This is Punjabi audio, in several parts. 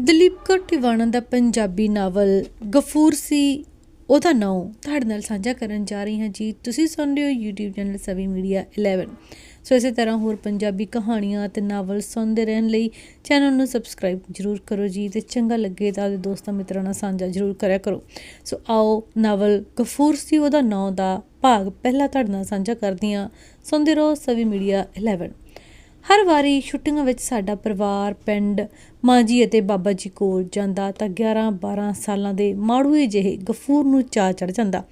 ਦਲੀਪ ਕੌਰ ਟਿਵਾਣਾ ਦਾ ਪੰਜਾਬੀ ਨਾਵਲ ਗਫੂਰ ਸੀ। ਉਹਦਾ ਨਾਮ ਤੁਹਾਡੇ ਨਾਲ ਸਾਂਝਾ ਕਰਨ ਜਾ ਰਹੀ ਹਾਂ ਜੀ। ਤੁਸੀਂ ਸੁਣ ਰਹੇ ਹੋ YouTube channel Savi media 11 so ਇਸੇ ਤਰ੍ਹਾਂ ਹੋਰ ਪੰਜਾਬੀ ਕਹਾਣੀਆਂ ਅਤੇ ਨਾਵਲ ਸੁਣਦੇ ਰਹਿਣ ਲਈ ਚੈਨਲ ਨੂੰ ਸਬਸਕ੍ਰਾਈਬ ਜਰੂਰ ਕਰੋ ਜੀ ਤੇ ਚੰਗਾ ਲੱਗੇ ਤਾਂ ਆਪਣੇ ਦੋਸਤਾਂ ਮਿੱਤਰਾਂ ਨਾਲ ਸਾਂਝਾ ਜਰੂਰ ਕਰਿਆ ਕਰੋ। ਸੋ ਆਓ ਨਾਵਲ ਗਫੂਰ ਸੀ, ਉਹਦਾ ਨਾਮ ਦਾ ਭਾਗ ਪਹਿਲਾ ਤੁਹਾਡੇ ਨਾਲ ਸਾਂਝਾ ਕਰਦੀ ਹਾਂ। ਸੁਣਦੇ ਰਹੋ ਸਵੀ ਮੀਡੀਆ 11 ਹਰ ਵਾਰੀ ਛੁੱਟੀਆਂ ਵਿੱਚ ਸਾਡਾ ਪਰਿਵਾਰ, ਪਿੰਡ ਮਾਂ ਜੀ ਅਤੇ ਬਾਬਾ ਜੀ ਕੋਲ ਜਾਂਦਾ ਤਾਂ 11-12 ਸਾਲਾਂ ਦੇ ਮਾੜੂਏ ਜਿਹੇ ਗਫੂਰ ਨੂੰ ਚਾਅ ਚੜ ਜਾਂਦਾ।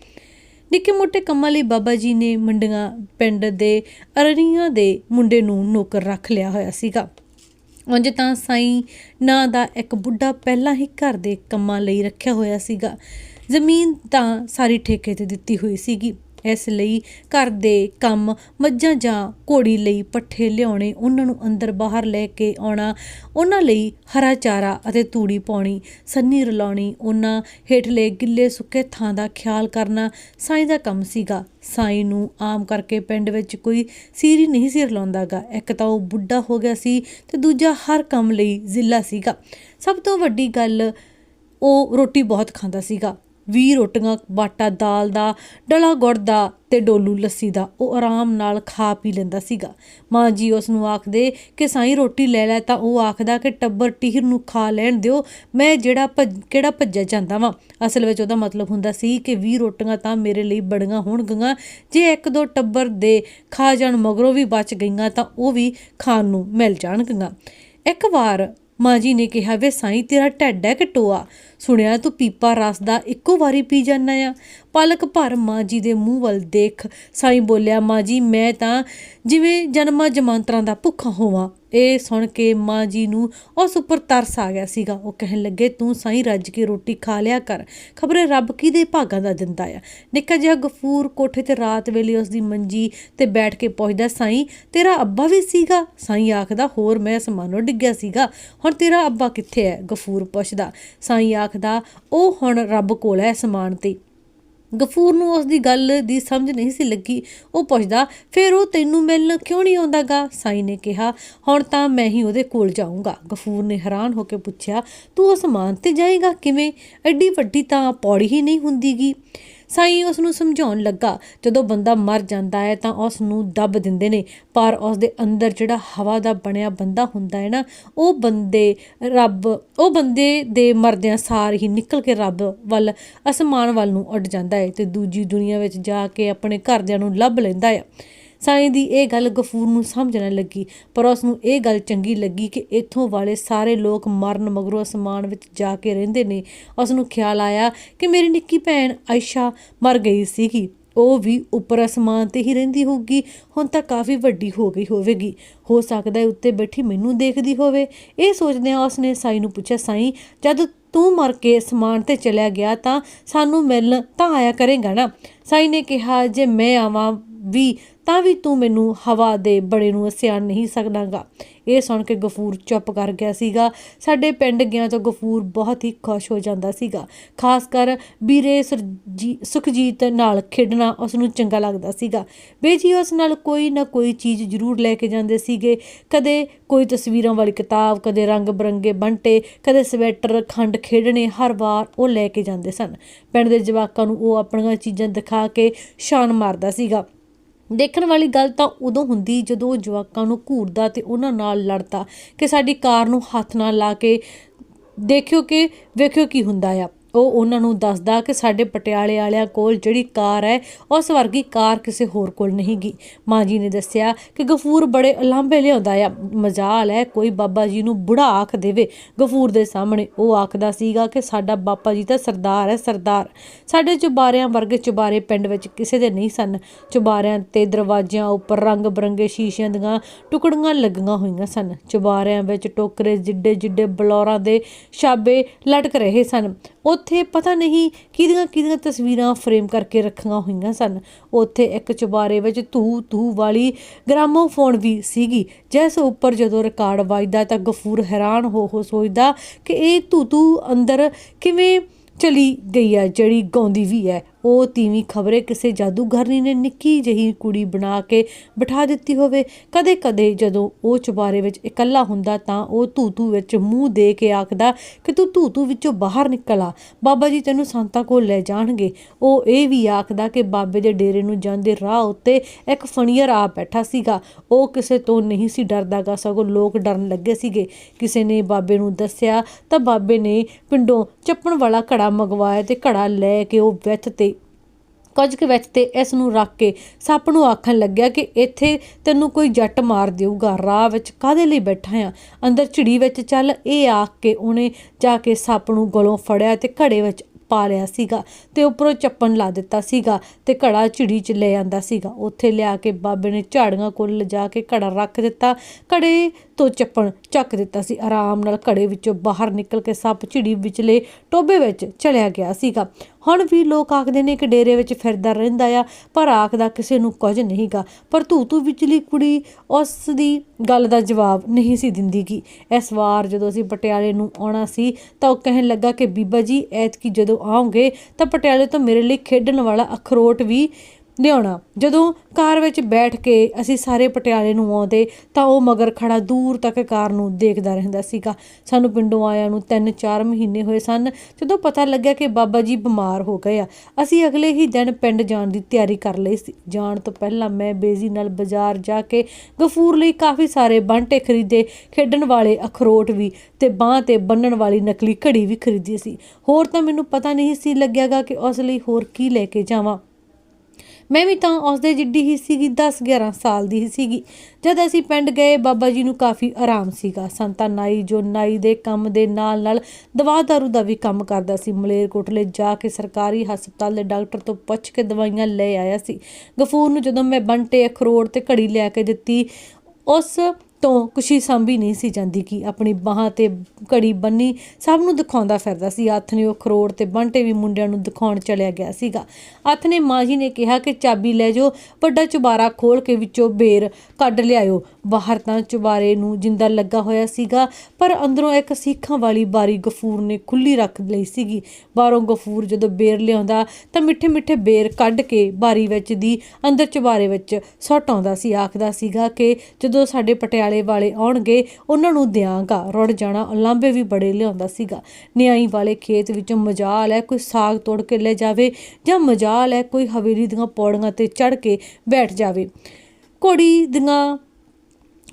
ਨਿੱਕੇ ਮੋਟੇ ਕੰਮਾਂ ਲਈ ਬਾਬਾ ਜੀ ਨੇ ਮੰਡੀਆਂ, ਪਿੰਡ ਦੇ ਅਰਨੀਆਂ ਦੇ ਮੁੰਡੇ ਨੂੰ ਨੌਕਰ ਰੱਖ ਲਿਆ ਹੋਇਆ ਸੀਗਾ। ਉਂਝ ਤਾਂ ਸਾਈਂ ਨਾਂ ਦਾ ਇੱਕ ਬੁੱਢਾ ਪਹਿਲਾਂ ਹੀ ਘਰ ਦੇ ਕੰਮਾਂ ਲਈ ਰੱਖਿਆ ਹੋਇਆ ਸੀਗਾ। ਜ਼ਮੀਨ ਤਾਂ ਸਾਰੀ ਠੇਕੇ ਤੇ ਦਿੱਤੀ ਹੋਈ ਸੀਗੀ। ਇਸ ਲਈ ਘਰ ਦੇ ਕੰਮ, ਮੱਝਾਂ ਜਾਂ ਘੋੜੀ ਲਈ ਪੱਠੇ ਲਿਆਉਣੇ, ਉਹਨਾਂ ਨੂੰ ਅੰਦਰ ਬਾਹਰ ਲੈ ਕੇ ਆਉਣਾ, ਉਹਨਾਂ ਲਈ ਹਰਾ ਚਾਰਾ ਅਤੇ ਤੂੜੀ ਪਾਉਣੀ, ਸੰਨੀ ਰਲਾਉਣੀ, ਉਹਨਾਂ ਹੇਠਲੇ ਗਿੱਲੇ ਸੁੱਕੇ ਥਾਂ ਦਾ ਖਿਆਲ ਕਰਨਾ, ਸਾਈਂ ਦਾ ਕੰਮ ਸੀਗਾ। ਸਾਈਂ ਨੂੰ ਆਮ ਕਰਕੇ ਪਿੰਡ ਵਿੱਚ ਕੋਈ ਸੀਰੀ ਨਹੀਂ ਸੀ ਰਲਾਉਂਦਾਗਾ। ਇੱਕ ਤਾਂ ਉਹ ਬੁੱਢਾ ਹੋ ਗਿਆ ਸੀ ਤੇ ਦੂਜਾ ਹਰ ਕੰਮ ਲਈ ਜ਼ਿੱਲਾ ਸੀਗਾ। ਸਭ ਤੋਂ ਵੱਡੀ ਗੱਲ, ਉਹ ਰੋਟੀ ਬਹੁਤ ਖਾਂਦਾ ਸੀਗਾ। 20 ਰੋਟੀਆਂ, ਬਾਟਾ ਦਾਲ ਦਾ, ਡਲਾ ਗੁੜ ਦਾ ਤੇ ਡੋਲੂ ਲੱਸੀ ਦਾ। ਉਹ ਆਰਾਮ ਨਾਲ ਖਾ ਪੀ ਲੈਂਦਾ ਸੀਗਾ। ਮਾਂ ਜੀ ਉਸ ਨੂੰ ਆਖਦੇ ਕਿ ਸਾਈਂ ਰੋਟੀ ਲੈ ਲੈ ਤਾਂ ਉਹ ਆਖਦਾ ਕਿ ਟੱਬਰ ਟੀਹਰ ਨੂੰ ਖਾ ਲੈਣ ਦਿਓ। ਮੈਂ ਜਿਹੜਾ ਭੱਜ- ਕਿਹੜਾ ਭੱਜਿਆ ਜਾਂਦਾ ਵਾਂ? ਅਸਲ ਵਿੱਚ ਉਹਦਾ ਮਤਲਬ ਹੁੰਦਾ ਸੀ ਕਿ 20 ਰੋਟੀਆਂ ਤਾਂ ਮੇਰੇ ਲਈ ਬੜੀਆਂ ਹੋਣਗੀਆਂ। ਜੇ ਇੱਕ ਦੋ ਟੱਬਰ ਦੇ ਖਾ ਜਾਣ ਮਗਰੋਂ ਵੀ ਬਚ ਗਈਆਂ ਤਾਂ ਉਹ ਵੀ ਖਾਣ ਨੂੰ ਮਿਲ ਜਾਣਗੀਆਂ। ਇੱਕ ਵਾਰ ਮਾਂ ਜੀ ਨੇ ਕਿਹਾ, ਵੇ ਸਾਈਂ, ਤੇਰਾ ਢੱਡ ਹੈ ਕਿ ਟੋਆ? ਸੁਣਿਆ, ਤੂੰ ਪੀਪਾ ਰਸ ਦਾ ਇੱਕੋ ਵਾਰੀ ਪੀ ਜਾਂਦਾ ਆ। ਪਾਲਕ ਭਰ ਮਾਂ ਜੀ ਦੇ ਮੂੰਹ ਵੱਲ ਦੇਖ, ਸਾਈਂ ਬੋਲਿਆ, ਮਾਂ ਜੀ, ਮੈਂ ਤਾਂ ਜਿਵੇਂ ਜਨਮਾਂ ਜਮਾਂਤਰਾਂ ਦਾ ਭੁੱਖਾ ਹੋਵਾਂ ਇਹ ਸੁਣ ਕੇ ਮਾਂ ਜੀ ਨੂੰ ਉਸ ਉੱਪਰ ਤਰਸ ਆ ਗਿਆ ਸੀਗਾ। ਉਹ ਕਹਿਣ ਲੱਗੇ, ਤੂੰ ਸਾਈਂ ਰੱਜ ਕੇ ਰੋਟੀ ਖਾ ਲਿਆ ਕਰ। ਖਬਰੇ ਰੱਬ ਕਿਹਦੇ ਭਾਗਾਂ ਦਾ ਦਿੰਦਾ ਆ? ਨਿੱਕਾ ਜਿਹਾ ਗਫੂਰ ਕੋਠੇ ਤੇ ਰਾਤ ਵੇਲੇ ਉਸ ਦੀ ਮੰਜੀ ਤੇ ਬੈਠ ਕੇ ਪੁੱਛਦਾ, ਸਾਈਂ, ਤੇਰਾ ਅੱਬਾ ਵੀ ਸੀਗਾ? ਸਾਈਂ ਆਖਦਾ, ਹੋਰ ਮੈਂ ਅਸਮਾਨੋਂ ਡਿੱਗਿਆ ਸੀਗਾ। ਹੁਣ ਤੇਰਾ ਅੱਬਾ ਕਿੱਥੇ ਹੈ? ਗਫੂਰ ਪੁੱਛਦਾ। ਸਾਈਂ ਆਖਦਾ, ਉਹ ਹੁਣ ਰੱਬ ਕੋਲ ਹੈ ਸਮਾਨ ਤੇ। ਗਫੂਰ ਨੂੰ ਉਸ ਦੀ ਗੱਲ ਦੀ ਸਮਝ ਨਹੀਂ ਸੀ ਲੱਗੀ। ਉਹ ਪੁੱਛਦਾ, ਫਿਰ ਉਹ ਤੈਨੂੰ ਮਿਲਣ ਕਿਉਂ ਨਹੀਂ ਆਉਂਦਾਗਾ? ਸਾਈ ਨੇ ਕਿਹਾ, ਹੁਣ ਤਾਂ ਮੈਂ ਹੀ ਉਹਦੇ ਕੋਲ ਜਾਊਂਗਾ। ਗਫੂਰ ਨੇ ਹੈਰਾਨ ਹੋ ਕੇ ਪੁੱਛਿਆ, ਤੂੰ ਅਸਮਾਨ ਤੇ ਜਾਏਗਾ ਕਿਵੇਂ? ਐਡੀ ਵੱਡੀ ਤਾਂ ਪੌੜੀ ਹੀ ਨਹੀਂ ਹੁੰਦੀਗੀ। ਸਾਈ ਉਸ ਨੂੰ ਸਮਝਾਉਣ ਲੱਗਾ, ਜਦੋਂ ਬੰਦਾ ਮਰ ਜਾਂਦਾ ਹੈ ਤਾਂ ਉਸ ਨੂੰ ਦੱਬ ਦਿੰਦੇ ਨੇ, ਪਰ ਉਸ ਦੇ ਅੰਦਰ ਜਿਹੜਾ ਹਵਾ ਦਾ ਬਣਿਆ ਬੰਦਾ ਹੁੰਦਾ ਹੈ ਨਾ, ਉਹ ਬੰਦੇ ਰੱਬ, ਉਹ ਬੰਦੇ ਦੇ ਮਰਦਿਆਂ ਸਾਰ ਹੀ ਨਿਕਲ ਕੇ ਰੱਬ ਵੱਲ, ਅਸਮਾਨ ਵੱਲ ਨੂੰ ਉੱਡ ਜਾਂਦਾ ਹੈ ਤੇ ਦੂਜੀ ਦੁਨੀਆ ਵਿੱਚ ਜਾ ਕੇ ਆਪਣੇ ਘਰਦਿਆਂ ਨੂੰ ਲੱਭ ਲੈਂਦਾ ਹੈ। ਸਾਈਂ ਦੀ ਇਹ ਗੱਲ ਗਫੂਰ ਨੂੰ ਸਮਝਣ ਲੱਗੀ, ਪਰ ਉਸ ਨੂੰ ਇਹ ਗੱਲ ਚੰਗੀ ਲੱਗੀ ਕਿ ਇੱਥੋਂ ਵਾਲੇ ਸਾਰੇ ਲੋਕ ਮਰਨ ਮਗਰੋਂ ਅਸਮਾਨ ਵਿੱਚ ਜਾ ਕੇ ਰਹਿੰਦੇ ਨੇ। ਉਸ ਨੂੰ ਖਿਆਲ ਆਇਆ ਕਿ ਮੇਰੀ ਨਿੱਕੀ ਭੈਣ ਆਇਸ਼ਾ ਮਰ ਗਈ ਸੀਗੀ। ਉਹ ਵੀ ਉੱਪਰ ਅਸਮਾਨ ਤੇ ਹੀ ਰਹਿੰਦੀ ਹੋਊਗੀ, ਹੁਣ ਤਾਂ ਕਾਫੀ ਵੱਡੀ ਹੋ ਗਈ ਹੋਵੇਗੀ। ਹੋ ਸਕਦਾ ਹੈ ਉੱਤੇ ਬੈਠੀ ਮੈਨੂੰ ਦੇਖਦੀ ਹੋਵੇ। ਇਹ ਸੋਚਦਿਆਂ ਉਸਨੇ ਸਾਈ ਨੂੰ ਪੁੱਛਿਆ, ਸਾਈ, ਜਦ ਤੂੰ ਮਰ ਕੇ ਅਸਮਾਨ ਤੇ ਚਲਿਆ ਗਿਆ ਤਾਂ ਸਾਨੂੰ ਮਿਲਣ ਤਾਂ ਆਇਆ ਕਰੇਗਾ ਨਾ? ਸਾਈ ਨੇ ਕਿਹਾ, ਜੇ ਮੈਂ ਆਵਾਂ ਵੀ ਤਾਂ ਵੀ ਤੂੰ ਮੈਨੂੰ ਹਵਾ ਦੇ ਬੜੇ ਨੂੰ ਸਿਆਣ ਨਹੀਂ ਸਕਦਾਗਾ। ਇਹ ਸੁਣ ਕੇ ਗਫੂਰ ਚੁੱਪ ਕਰ ਗਿਆ ਸੀਗਾ। ਸਾਡੇ ਪਿੰਡ ਗਿਆ ਤਾਂ ਗਫੂਰ ਬਹੁਤ ਹੀ ਖੁਸ਼ ਹੋ ਜਾਂਦਾ ਸੀਗਾ। ਖਾਸ ਕਰ ਵੀਰੇ ਸਰਜੀ- ਸੁਖਜੀਤ ਨਾਲ ਖੇਡਣਾ ਉਸ ਨੂੰ ਚੰਗਾ ਲੱਗਦਾ ਸੀਗਾ। ਬੇਜੀ ਉਸ ਨਾਲ ਕੋਈ ਨਾ ਕੋਈ ਚੀਜ਼ ਜ਼ਰੂਰ ਲੈ ਕੇ ਜਾਂਦੇ ਸੀਗੇ। ਕਦੇ ਕੋਈ ਤਸਵੀਰਾਂ ਵਾਲੀ ਕਿਤਾਬ, ਕਦੇ ਰੰਗ ਬਰੰਗੇ ਬੰਟੇ, ਕਦੇ ਸਵੈਟਰ, ਖੰਡ ਖੇਡਣੇ, ਹਰ ਵਾਰ ਉਹ ਲੈ ਕੇ ਜਾਂਦੇ ਸਨ। ਪਿੰਡ ਦੇ ਜਵਾਕਾਂ ਨੂੰ ਉਹ ਆਪਣੀਆਂ ਚੀਜ਼ਾਂ ਦਿਖਾ ਕੇ ਸ਼ਾਨ ਮਾਰਦਾ ਸੀਗਾ। ਦੇਖਣ ਵਾਲੀ ਗੱਲ ਤਾਂ ਉਦੋਂ ਹੁੰਦੀ ਜਦੋਂ ਉਹ ਜਵਾਕਾਂ ਨੂੰ ਘੂਰਦਾ ਤੇ ਉਹਨਾਂ ਨਾਲ ਲੜਦਾ ਕਿ ਸਾਡੀ ਕਾਰ ਨੂੰ ਹੱਥ ਨਾਲ ਲਾ ਕੇ ਦੇਖਿਓ ਕਿ ਵੇਖਿਓ ਕੀ ਹੁੰਦਾ ਆ। ਉਹ ਉਹਨਾਂ ਨੂੰ ਦੱਸਦਾ ਕਿ ਸਾਡੇ ਪਟਿਆਲੇ ਵਾਲਿਆਂ ਕੋਲ ਜਿਹੜੀ ਕਾਰ ਹੈ, ਉਸ ਵਰਗੀ ਕਾਰ ਕਿਸੇ ਹੋਰ ਕੋਲ ਨਹੀਂ ਗੀ। ਮਾਂ ਜੀ ਨੇ ਦੱਸਿਆ ਕਿ ਗਫੂਰ ਬੜੇ ਉਲਾਂਭੇ ਲਿਆਉਂਦਾ ਆ। ਮਜਾਲ ਹੈ, ਕੋਈ ਬਾਬਾ ਜੀ ਨੂੰ ਬੁੜਾ ਆਖ ਦੇਵੇ। ਗਫੂਰ ਦੇ ਸਾਹਮਣੇ ਉਹ ਆਖਦਾ ਸੀਗਾ ਕਿ ਸਾਡਾ ਬਾਬਾ ਜੀ ਤਾਂ ਸਰਦਾਰ ਹੈ, ਸਰਦਾਰ। ਸਾਡੇ ਚੁਬਾਰਿਆਂ ਵਰਗੇ ਚੁਬਾਰੇ ਪਿੰਡ ਵਿੱਚ ਕਿਸੇ ਦੇ ਨਹੀਂ ਸਨ। ਚੁਬਾਰਿਆਂ ਤੇ ਦਰਵਾਜ਼ਿਆਂ ਉੱਪਰ ਰੰਗ ਬਰੰਗੇ ਸ਼ੀਸ਼ਿਆਂ ਦੀਆਂ ਟੁਕੜੀਆਂ ਲੱਗੀਆਂ ਹੋਈਆਂ ਸਨ। ਚੁਬਾਰਿਆਂ ਵਿੱਚ ਟੋਕਰੇ ਜਿੱਡੇ ਜਿੱਡੇ ਬਲੌਰਾਂ ਦੇ ਛਾਬੇ ਲਟਕ ਰਹੇ ਸਨ। ਉਹ ਉੱਥੇ ਪਤਾ ਨਹੀਂ ਕਿਹਦੀਆਂ ਕਿਹਦੀਆਂ ਤਸਵੀਰਾਂ ਫਰੇਮ ਕਰਕੇ ਰੱਖੀਆਂ ਹੋਈਆਂ ਸਨ। ਉੱਥੇ ਇੱਕ ਚੁਬਾਰੇ ਵਿੱਚ ਧੂ ਧੂ ਵਾਲੀ ਗ੍ਰਾਮੋਫੋਨ ਵੀ ਸੀਗੀ। ਜਿਸ ਉੱਪਰ ਜਦੋਂ ਰਿਕਾਰਡ ਵੱਜਦਾ ਤਾਂ ਗਫੂਰ ਹੈਰਾਨ ਹੋ ਹੋ ਸੋਚਦਾ ਕਿ ਇਹ ਧੂ ਧੂ ਅੰਦਰ ਕਿਵੇਂ ਚਲੀ ਗਈ ਹੈ, ਜਿਹੜੀ ਗਾਉਂਦੀ ਵੀ ਹੈ। ਉਹ ਤੀਵੀਂ ਖਬਰੇ ਕਿਸੇ ਜਾਦੂਗਰਨੀ ਨੇ ਨਿੱਕੀ ਜਿਹੀ ਕੁੜੀ ਬਣਾ ਕੇ ਬਿਠਾ ਦਿੱਤੀ ਹੋਵੇ। ਕਦੇ ਕਦੇ ਜਦੋਂ ਉਹ ਚੁਬਾਰੇ ਵਿੱਚ ਇਕੱਲਾ ਹੁੰਦਾ ਤਾਂ ਉਹ ਧੂਤੂ ਵਿੱਚ ਮੂੰਹ ਦੇ ਕੇ ਆਖਦਾ ਕਿ ਤੂੰ ਧੂਤੂ ਵਿੱਚੋਂ ਬਾਹਰ ਨਿਕਲ ਆ। ਬਾਬਾ ਜੀ ਤੈਨੂੰ ਸੰਤਾਂ ਕੋਲ ਲੈ ਜਾਣਗੇ। ਉਹ ਇਹ ਵੀ ਆਖਦਾ ਕਿ ਬਾਬੇ ਦੇ ਡੇਰੇ ਨੂੰ ਜਾਂਦੇ ਰਾਹ ਉੱਤੇ ਇੱਕ ਫਣੀਅਰ ਆ ਬੈਠਾ ਸੀਗਾ। ਉਹ ਕਿਸੇ ਤੋਂ ਨਹੀਂ ਸੀ ਡਰਦਾਗਾ, ਸਗੋਂ ਲੋਕ ਡਰਨ ਲੱਗੇ ਸੀਗੇ। ਕਿਸੇ ਨੇ ਬਾਬੇ ਨੂੰ ਦੱਸਿਆ ਤਾਂ ਬਾਬੇ ਨੇ ਪਿੰਡੋਂ ਚੱਪਣ ਵਾਲਾ ਘੜਾ ਮੰਗਵਾਇਆ ਤੇ ਘੜਾ ਲੈ ਕੇ ਉਹ ਵਿੱਥ ਤੇ ਕੁਝ ਕੁ ਵਿੱਚ ਤੇ ਇਸ ਨੂੰ ਰੱਖ ਕੇ ਸੱਪ ਨੂੰ ਆਖਣ ਲੱਗਿਆ ਕਿ ਇੱਥੇ ਤੈਨੂੰ ਕੋਈ ਜੱਟ ਮਾਰ ਦੇਊਗਾ। ਰਾਹ ਵਿੱਚ ਕਾਦੇ ਲਈ ਬੈਠਾ ਆ? ਅੰਦਰ ਝਿੜੀ ਵਿੱਚ ਚੱਲ ਇਹ ਆਖ ਕੇ ਉਹਨੇ ਜਾ ਕੇ ਸੱਪ ਨੂੰ ਗਲੋਂ ਫੜਿਆ ਤੇ ਘੜੇ ਵਿੱਚ ਪਾ ਲਿਆ ਸੀਗਾ ਤੇ ਉੱਪਰੋਂ ਚੱਪਣ ਲਾ ਦਿੱਤਾ ਸੀਗਾ ਤੇ ਘੜਾ ਝਿੜੀ 'ਚ ਲੈ ਆਂਦਾ ਸੀਗਾ। ਉੱਥੇ ਲਿਆ ਕੇ ਬਾਬੇ ਨੇ ਝਾੜੀਆਂ ਕੋਲ ਲਿਜਾ ਕੇ ਘੜਾ ਰੱਖ ਦਿੱਤਾ। ਘੜੇ ਤੋਂ ਚੱਪਣ ਚੱਕ ਦਿੱਤਾ ਸੀ। ਆਰਾਮ ਨਾਲ ਘੜੇ ਵਿੱਚੋਂ ਬਾਹਰ ਨਿਕਲ ਕੇ ਸੱਪ ਝਿੜੀ ਵਿਚਲੇ ਟੋਬੇ ਵਿੱਚ ਚਲਿਆ ਗਿਆ ਸੀਗਾ। ਹੁਣ ਵੀ ਲੋਕ ਆਖਦੇ ਨੇ ਕਿ ਡੇਰੇ ਵਿੱਚ ਫਿਰਦਾ ਰਹਿੰਦਾ ਆ, ਪਰ ਆਖਦਾ ਕਿਸੇ ਨੂੰ ਕੁਝ ਨਹੀਂਗਾ। ਪਰ ਧੂ ਧੂ ਵਿਚਲੀ ਕੁੜੀ ਉਸ ਦੀ ਗੱਲ ਦਾ ਜਵਾਬ ਨਹੀਂ ਸੀ ਦਿੰਦੀ ਗੀ ਇਸ ਵਾਰ ਜਦੋਂ ਅਸੀਂ ਪਟਿਆਲੇ ਨੂੰ ਆਉਣਾ ਸੀ, ਤਾਂ ਉਹ ਕਹਿਣ ਲੱਗਾ ਕਿ, ਬੀਬਾ ਜੀ, ਐਤਕੀ ਜਦੋਂ ਆਉਂਗੇ, ਤਾਂ ਪਟਿਆਲੇ ਤੋਂ ਮੇਰੇ ਲਈ ਖੇਡਣ ਵਾਲਾ ਅਖਰੋਟ ਵੀ ਲਿਆਉਣਾ। ਜਦੋਂ ਕਾਰ ਵਿੱਚ ਬੈਠ ਕੇ ਅਸੀਂ ਸਾਰੇ ਪਟਿਆਲੇ ਨੂੰ ਆਉਂਦੇ, ਤਾਂ ਉਹ ਮਗਰ ਖੜਾ ਦੂਰ ਤੱਕ ਕਾਰ ਨੂੰ ਦੇਖਦਾ ਰਹਿੰਦਾ ਸੀਗਾ। ਸਾਨੂੰ ਪਿੰਡੋਂ ਆਇਆਂ ਨੂੰ 3-4 ਮਹੀਨੇ ਹੋਏ ਸਨ, ਜਦੋਂ ਪਤਾ ਲੱਗਿਆ ਕਿ ਬਾਬਾ ਜੀ ਬਿਮਾਰ ਹੋ ਗਏ ਆ। ਅਸੀਂ ਅਗਲੇ ਹੀ ਦਿਨ ਪਿੰਡ ਜਾਣ ਦੀ ਤਿਆਰੀ ਕਰ ਲਈ ਸੀ। ਜਾਣ ਤੋਂ ਪਹਿਲਾਂ ਮੈਂ ਬੇਜ਼ੀ ਨਾਲ ਬਾਜ਼ਾਰ ਜਾ ਕੇ ਗਫੂਰ ਲਈ ਕਾਫੀ ਸਾਰੇ ਬੰਟੇ ਖਰੀਦੇ, ਖੇਡਣ ਵਾਲੇ ਅਖਰੋਟ ਵੀ ਤੇ ਬਾਹ ਤੇ ਬੰਨਣ ਵਾਲੀ ਨਕਲੀ ਘੜੀ ਵੀ ਖਰੀਦੀ ਸੀ। ਹੋਰ ਤਾਂ ਮੈਨੂੰ ਪਤਾ ਨਹੀਂ ਸੀ ਲੱਗਿਆਗਾ ਕਿ ਉਸ ਲਈ ਹੋਰ ਕੀ ਲੈ ਕੇ ਜਾਵਾਂ। ਮੈਂ ਵੀ ਤਾਂ ਉਸਦੇ ਜਿੱਡੀ ਹੀ ਸੀਗੀ 10 11 ਸਾਲ ਦੀ ਹੀ ਸੀਗੀ। ਜਦ ਅਸੀਂ ਪਿੰਡ ਗਏ, ਬਾਬਾ ਜੀ ਨੂੰ ਕਾਫੀ ਆਰਾਮ ਸੀਗਾ। ਸੰਤਾ ਨਾਈ ਜੋ ਨਾਈ ਦੇ ਕੰਮ ਦੇ ਨਾਲ ਨਾਲ ਦਵਾ ਦਾਰੂ ਦਾ ਵੀ ਕੰਮ ਕਰਦਾ ਸੀ। ਮਲੇਰਕੋਟਲੇ ਜਾ ਕੇ ਸਰਕਾਰੀ ਹਸਪਤਾਲ ਦੇ ਡਾਕਟਰ ਤੋਂ ਪੁੱਛ ਕੇ ਦਵਾਈਆਂ ਲੈ ਆਇਆ ਸੀ। ਗਫੂਰ ਨੂੰ ਜਦੋਂ ਮੈਂ ਬੰਟੇ ਅਖਰੋੜ ਤੇ ਘੜੀ ਲੈ ਕੇ ਦਿੱਤੀ, ਉਸ ਤੋਂ ਖੁਸ਼ੀ ਸੰਭੀ ਨਹੀਂ ਸੀ ਜਾਂਦੀ ਕਿ ਆਪਣੀ ਬਾਹਾਂ ਤੇ ਘੜੀ ਬੰਨੀ ਸਭ ਨੂੰ ਦਿਖਾਉਂਦਾ ਫਿਰਦਾ ਸੀ। ਹੱਥ ਨੇ ਉਹ ਖਰੋੜ ਤੇ ਬੰਟੇ ਵੀ ਮੁੰਡਿਆਂ ਨੂੰ ਦਿਖਾਉਣ ਚਲਿਆ ਗਿਆ ਸੀਗਾ। ਹੱਥ ਨੇ ਮਾਂ ਜੀ ਨੇ ਕਿਹਾ ਕਿ, ਚਾਬੀ ਲੈ ਜਾਓ, ਵੱਡਾ ਚੁਬਾਰਾ ਖੋਲ ਕੇ ਵਿੱਚੋਂ ਬੇਰ ਕੱਢ ਲਿਆਇਓ। ਬਾਹਰ ਤਾਂ ਚੁਬਾਰੇ ਨੂੰ ਜਿੰਦਾ ਲੱਗਾ ਹੋਇਆ ਸੀਗਾ, ਪਰ ਅੰਦਰੋਂ ਇੱਕ ਸੀਖਾਂ ਵਾਲੀ ਬਾਰੀ ਗਫੂਰ ਨੇ ਖੁੱਲੀ ਰੱਖ ਲਈ ਸੀਗੀ। ਬਾਹਰੋਂ ਗਫੂਰ ਜਦੋਂ ਬੇਰ ਲਿਆਉਂਦਾ ਤਾਂ ਮਿੱਠੇ ਮਿੱਠੇ ਬੇਰ ਕੱਢ ਕੇ ਬਾਰੀ ਵਿੱਚ ਦੀ ਅੰਦਰ ਚੁਬਾਰੇ ਵਿੱਚ ਸੁੱਟ ਆਉਂਦਾ ਸੀ। ਆਖਦਾ ਸੀਗਾ ਕਿ ਜਦੋਂ ਸਾਡੇ ਪਟਿਆਲੇ ਵਾਲੇ ਆਉਣਗੇ, ਉਹਨਾਂ ਨੂੰ ਦਿਆਂਗਾ। ਰੁੜ ਜਾਣਾ, ਲਾਂਬੇ ਵੀ ਬੜੇ ਲਿਆਉਂਦਾ ਸੀਗਾ। ਨਿਆਈ ਵਾਲੇ ਖੇਤ ਵਿੱਚੋਂ ਮਜਾਲ ਹੈ, ਕੋਈ ਸਾਗ ਤੋੜ ਕੇ ਲੈ ਜਾਵੇ ਜਾਂ ਮਜਾਲ ਹੈ, ਕੋਈ ਹਵੇਲੀ ਦੀਆਂ ਪੌੜੀਆਂ ਤੇ ਚੜ ਕੇ ਬੈਠ ਜਾਵੇ। ਘੋੜੀ ਦੀਆਂ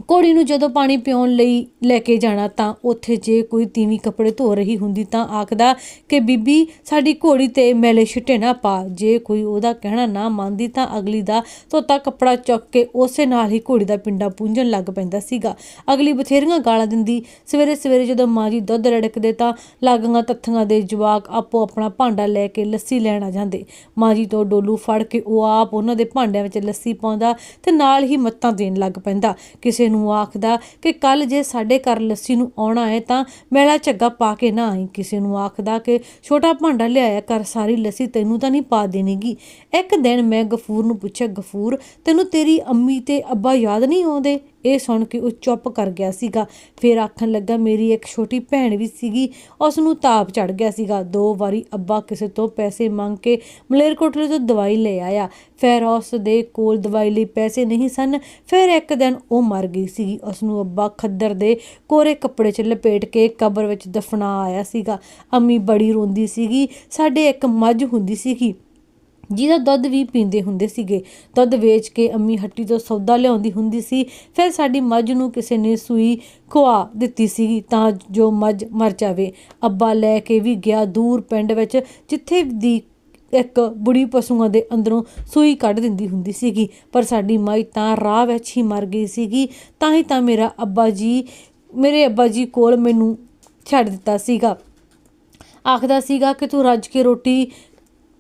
ਘੋੜੀ ਨੂੰ ਜਦੋਂ ਪਾਣੀ ਪਿਉਣ ਲਈ ਲੈ ਕੇ ਜਾਣਾ ਤਾਂ ਉੱਥੇ ਜੇ ਕੋਈ ਤੀਵੀਂ ਕੱਪੜੇ ਧੋ ਰਹੀ ਹੁੰਦੀ ਤਾਂ ਆਖਦਾ ਕਿ ਬੀਬੀ, ਸਾਡੀ ਘੋੜੀ ਤੇ ਮੈਲੇ ਛਿੱਟੇ ਨਾ ਪਾ। ਜੇ ਕੋਈ ਉਹਦਾ ਕਹਿਣਾ ਨਾ ਮੰਨਦੀ ਤਾਂ ਅਗਲੀ ਦਾ ਧੋਤਾ ਕੱਪੜਾ ਚੁੱਕ ਕੇ ਉਸੇ ਨਾਲ ਹੀ ਘੋੜੀ ਦਾ ਪਿੰਡਾ ਪੂੰਝਣ ਲੱਗ ਪੈਂਦਾ ਸੀਗਾ। ਅਗਲੀ ਬਥੇਰੀਆਂ ਗਾਲਾਂ ਦਿੰਦੀ। ਸਵੇਰੇ ਸਵੇਰੇ ਜਦੋਂ ਮਾਂ ਜੀ ਦੁੱਧ ਰੜਕਦੇ ਤਾਂ ਲਾਗਾਂ ਤੱਥੀਆਂ ਦੇ ਜਵਾਕ ਆਪੋ ਆਪਣਾ ਭਾਂਡਾ ਲੈ ਕੇ ਲੱਸੀ ਲੈਣ ਆ ਜਾਂਦੇ। ਮਾਂ ਜੀ ਤੋਂ ਡੋਲੂ ਫੜ ਕੇ ਉਹ ਆਪ ਉਹਨਾਂ ਦੇ ਭਾਂਡਿਆਂ ਵਿੱਚ ਲੱਸੀ ਪਾਉਂਦਾ ਤੇ ਨਾਲ ਹੀ ਮੱਤਾਂ ਦੇਣ ਲੱਗ ਪੈਂਦਾ। ਕਿਸੇ ਨੂੰ ਆਖਦਾ ਕਿ ਕੱਲ ਜੇ ਸਾਡੇ ਘਰ ਲੱਸੀ ਨੂੰ ਆਉਣਾ ਹੈ ਤਾਂ ਮੈਲਾ ਝੱਗਾ ਪਾ ਕੇ ਨਾ ਆਈ। ਕਿਸੇ ਨੂੰ ਆਖਦਾ ਕਿ ਛੋਟਾ ਭਾਂਡਾ ਲਿਆਇਆ ਕਰ, ਸਾਰੀ ਲੱਸੀ ਤੈਨੂੰ ਤਾਂ ਨਹੀਂ ਪਾ ਦੇਣੀਗੀ। ਇੱਕ ਦਿਨ ਮੈਂ ਗਫੂਰ ਨੂੰ ਪੁੱਛਿਆ, ਗਫੂਰ, ਤੈਨੂੰ ਤੇਰੀ ਅੰਮੀ ਤੇ ਅੱਬਾ ਯਾਦ ਨਹੀਂ ਆਉਂਦੇ? ਇਹ ਸੁਣ ਕੇ ਉਹ ਚੁੱਪ ਕਰ ਗਿਆ ਸੀਗਾ। ਫਿਰ ਆਖਣ ਲੱਗਾ, ਮੇਰੀ ਇੱਕ ਛੋਟੀ ਭੈਣ ਵੀ ਸੀਗੀ। ਉਸ ਨੂੰ ਤਾਪ ਚੜ ਗਿਆ ਸੀਗਾ। ਦੋ ਵਾਰੀ ਅੱਬਾ ਕਿਸੇ ਤੋਂ ਪੈਸੇ ਮੰਗ ਕੇ ਮਲੇਰਕੋਟਲੇ ਤੋਂ ਦਵਾਈ ਲੈ ਆਇਆ। ਫਿਰ ਉਸ ਦੇ ਕੋਲ ਦਵਾਈ ਲਈ ਪੈਸੇ ਨਹੀਂ ਸਨ। ਫਿਰ ਇੱਕ ਦਿਨ ਉਹ ਮਰ ਗਈ ਸੀਗੀ। ਉਸ ਨੂੰ ਅੱਬਾ ਖੱਦਰ ਦੇ ਕੋਰੇ ਕੱਪੜੇ 'ਚ ਲਪੇਟ ਕੇ ਕਬਰ ਵਿੱਚ ਦਫਨਾ ਆਇਆ ਸੀਗਾ। ਅੰਮੀ ਬੜੀ ਰੋਂਦੀ ਸੀਗੀ। ਸਾਡੇ ਇੱਕ ਮੱਝ ਹੁੰਦੀ ਸੀਗੀ। ਜਿਹਦਾ ਦੁੱਧ ਵੀ ਪੀਂਦੇ ਹੁੰਦੇ ਸੀਗੇ। ਦੁੱਧ ਵੇਚ ਕੇ ਅੰਮੀ ਹੱਟੀ ਤੋਂ ਸੌਦਾ ਲਿਆਉਂਦੀ ਹੁੰਦੀ ਸੀ। ਫਿਰ ਸਾਡੀ ਮੱਝ ਨੂੰ ਕਿਸੇ ਨੇ ਸੂਈ ਖਵਾ ਦਿੱਤੀ ਸੀ ਤਾਂ ਜੋ ਮੱਝ ਮਰ ਜਾਵੇ। ਅੱਬਾ ਲੈ ਕੇ ਵੀ ਗਿਆ ਦੂਰ ਪਿੰਡ ਵਿੱਚ, ਜਿੱਥੇ ਦੀ ਇੱਕ ਬੁੜੀ ਪਸ਼ੂਆਂ ਦੇ ਅੰਦਰੋਂ ਸੂਈ ਕੱਢ ਦਿੰਦੀ ਹੁੰਦੀ ਸੀਗੀ। ਪਰ ਸਾਡੀ ਮਾਈ ਤਾਂ ਰਾਹ ਵਿੱਚ ਹੀ ਮਰ ਗਈ ਸੀਗੀ। ਤਾਂ ਹੀ ਤਾਂ ਮੇਰਾ ਅੱਬਾ ਜੀ, ਮੇਰੇ ਅੱਬਾ ਜੀ ਕੋਲ ਮੈਨੂੰ ਛੱਡ ਦਿੱਤਾ ਸੀਗਾ। ਆਖਦਾ ਸੀਗਾ ਕਿ ਤੂੰ ਰੱਜ ਕੇ ਰੋਟੀ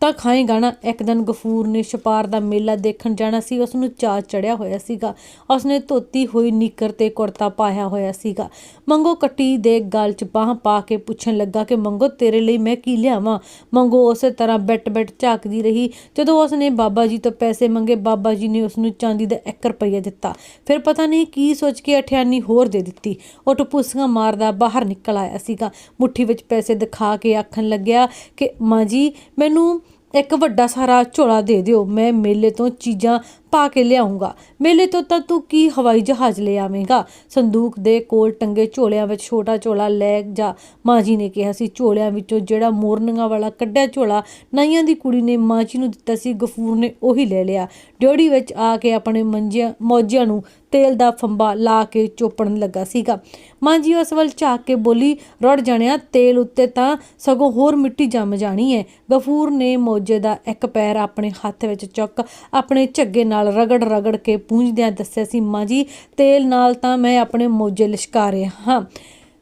ਤਾਂ ਖਾਏਗਾ ਨਾ ਇੱਕ ਦਿਨ ਗਫੂਰ ਨੇ ਛਪਾਰ ਦਾ ਮੇਲਾ ਦੇਖਣ ਜਾਣਾ ਸੀ ਉਸ ਨੂੰ ਚਾਅ ਚੜਿਆ ਹੋਇਆ ਸੀਗਾ। ਉਸਨੇ ਧੋਤੀ ਹੋਈ ਨੀਕਰ ਤੇ ਕੁੜਤਾ ਪਾਇਆ ਹੋਇਆ ਸੀਗਾ। ਮੰਗੋ ਕੱਟੀ ਦੇ ਗਲ 'ਚ ਬਾਹ ਪਾ ਕੇ ਪੁੱਛਣ ਲੱਗਾ ਕਿ, ਮੰਗੋ, ਤੇਰੇ ਲਈ ਮੈਂ ਕੀ ਲਿਆਵਾਂ? ਮੰਗੋ ਉਸੇ ਤਰ੍ਹਾਂ ਬੈਟ ਬੈਟ ਝਾਕਦੀ ਰਹੀ। ਜਦੋਂ ਉਸ ਨੇ ਬਾਬਾ ਜੀ ਤੋਂ ਪੈਸੇ ਮੰਗੇ, ਬਾਬਾ ਜੀ ਨੇ ਉਸ ਨੂੰ ਚਾਂਦੀ ਦਾ 1 ਰੁਪਈਆ ਦਿੱਤਾ। ਫਿਰ ਪਤਾ ਨਹੀਂ ਕੀ ਸੋਚ ਕੇ ਅਠਿਆਨੀ ਹੋਰ ਦੇ ਦਿੱਤੀ। ਉਹ ਟਪੂਸੀਆਂ ਮਾਰਦਾ ਬਾਹਰ ਨਿਕਲ ਆਇਆ ਸੀਗਾ। ਮੁੱਠੀ ਵਿੱਚ ਪੈਸੇ ਦਿਖਾ ਕੇ ਆਖਣ ਲੱਗਿਆ ਕਿ, ਮਾਂ ਜੀ, ਮੈਨੂੰ ਇੱਕ ਵੱਡਾ ਸਾਰਾ ਝੋਲਾ ਦੇ ਦਿਓ। ਮੈਂ ਮੇਲੇ ਤੋਂ ਚੀਜ਼ਾਂ ਪਾ ਕੇ ਲਿਆਉਂਗਾ। ਮੇਲੇ ਤੋਂ ਤਾਂ ਤੂੰ ਕੀ ਹਵਾਈ ਜਹਾਜ਼ ਲੈ ਆਵੇਂਗਾ? ਸੰਦੂਕ ਦੇ ਕੋਲ ਟੰਗੇ ਝੋਲਿਆਂ ਵਿੱਚ ਛੋਟਾ ਝੋਲਾ ਲੈ ਜਾ। ਮਾਂ ਜੀ ਨੇ ਕਿਹਾ ਸੀ, ਝੋਲਿਆਂ ਵਿੱਚੋਂ ਜਿਹੜਾ ਮੋਰਨੀਆਂ ਵਾਲਾ ਕੱਢਿਆ ਝੋਲਾ, ਨਾਈਆਂ ਦੀ ਕੁੜੀ ਨੇ ਮਾਂ ਜੀ ਨੂੰ ਦਿੱਤਾ ਸੀ, ਗਫੂਰ ਨੇ ਉਹੀ ਲੈ ਲਿਆ। ਡਿਓੜੀ ਵਿੱਚ ਆ ਕੇ ਆਪਣੇ ਮੰਜਿਆਂ ਮੌਜਿਆਂ ਨੂੰ ਤੇਲ ਦਾ ਫੰਬਾ ਲਾ ਕੇ ਚੋਪਣ ਲੱਗਾ ਸੀਗਾ। ਮਾਂ ਜੀ ਉਸ ਵੱਲ ਝਾਕ ਕੇ ਬੋਲੀ, ਰੜ ਜਾਣਿਆ, ਤੇਲ ਉੱਤੇ ਤਾਂ ਸਗੋਂ ਹੋਰ ਮਿੱਟੀ ਜੰਮ ਜਾਣੀ ਹੈ ਗਫੂਰ ਨੇ ਮੌਜੇ ਦਾ ਇੱਕ ਪੈਰ ਆਪਣੇ ਹੱਥ ਵਿੱਚ ਚੁੱਕ ਆਪਣੇ ਝੱਗੇ ਨਾਲ ਰਗੜ ਰਗੜ ਕੇ ਪੂੰਝਦਿਆਂ ਦੱਸਿਆ ਸੀ, ਮਾਂ ਜੀ, ਤੇਲ ਨਾਲ ਤਾਂ ਮੈਂ ਆਪਣੇ ਮੌਜੇ ਲਿਸ਼ਕਾ ਰਿਹਾ ਹਾਂ।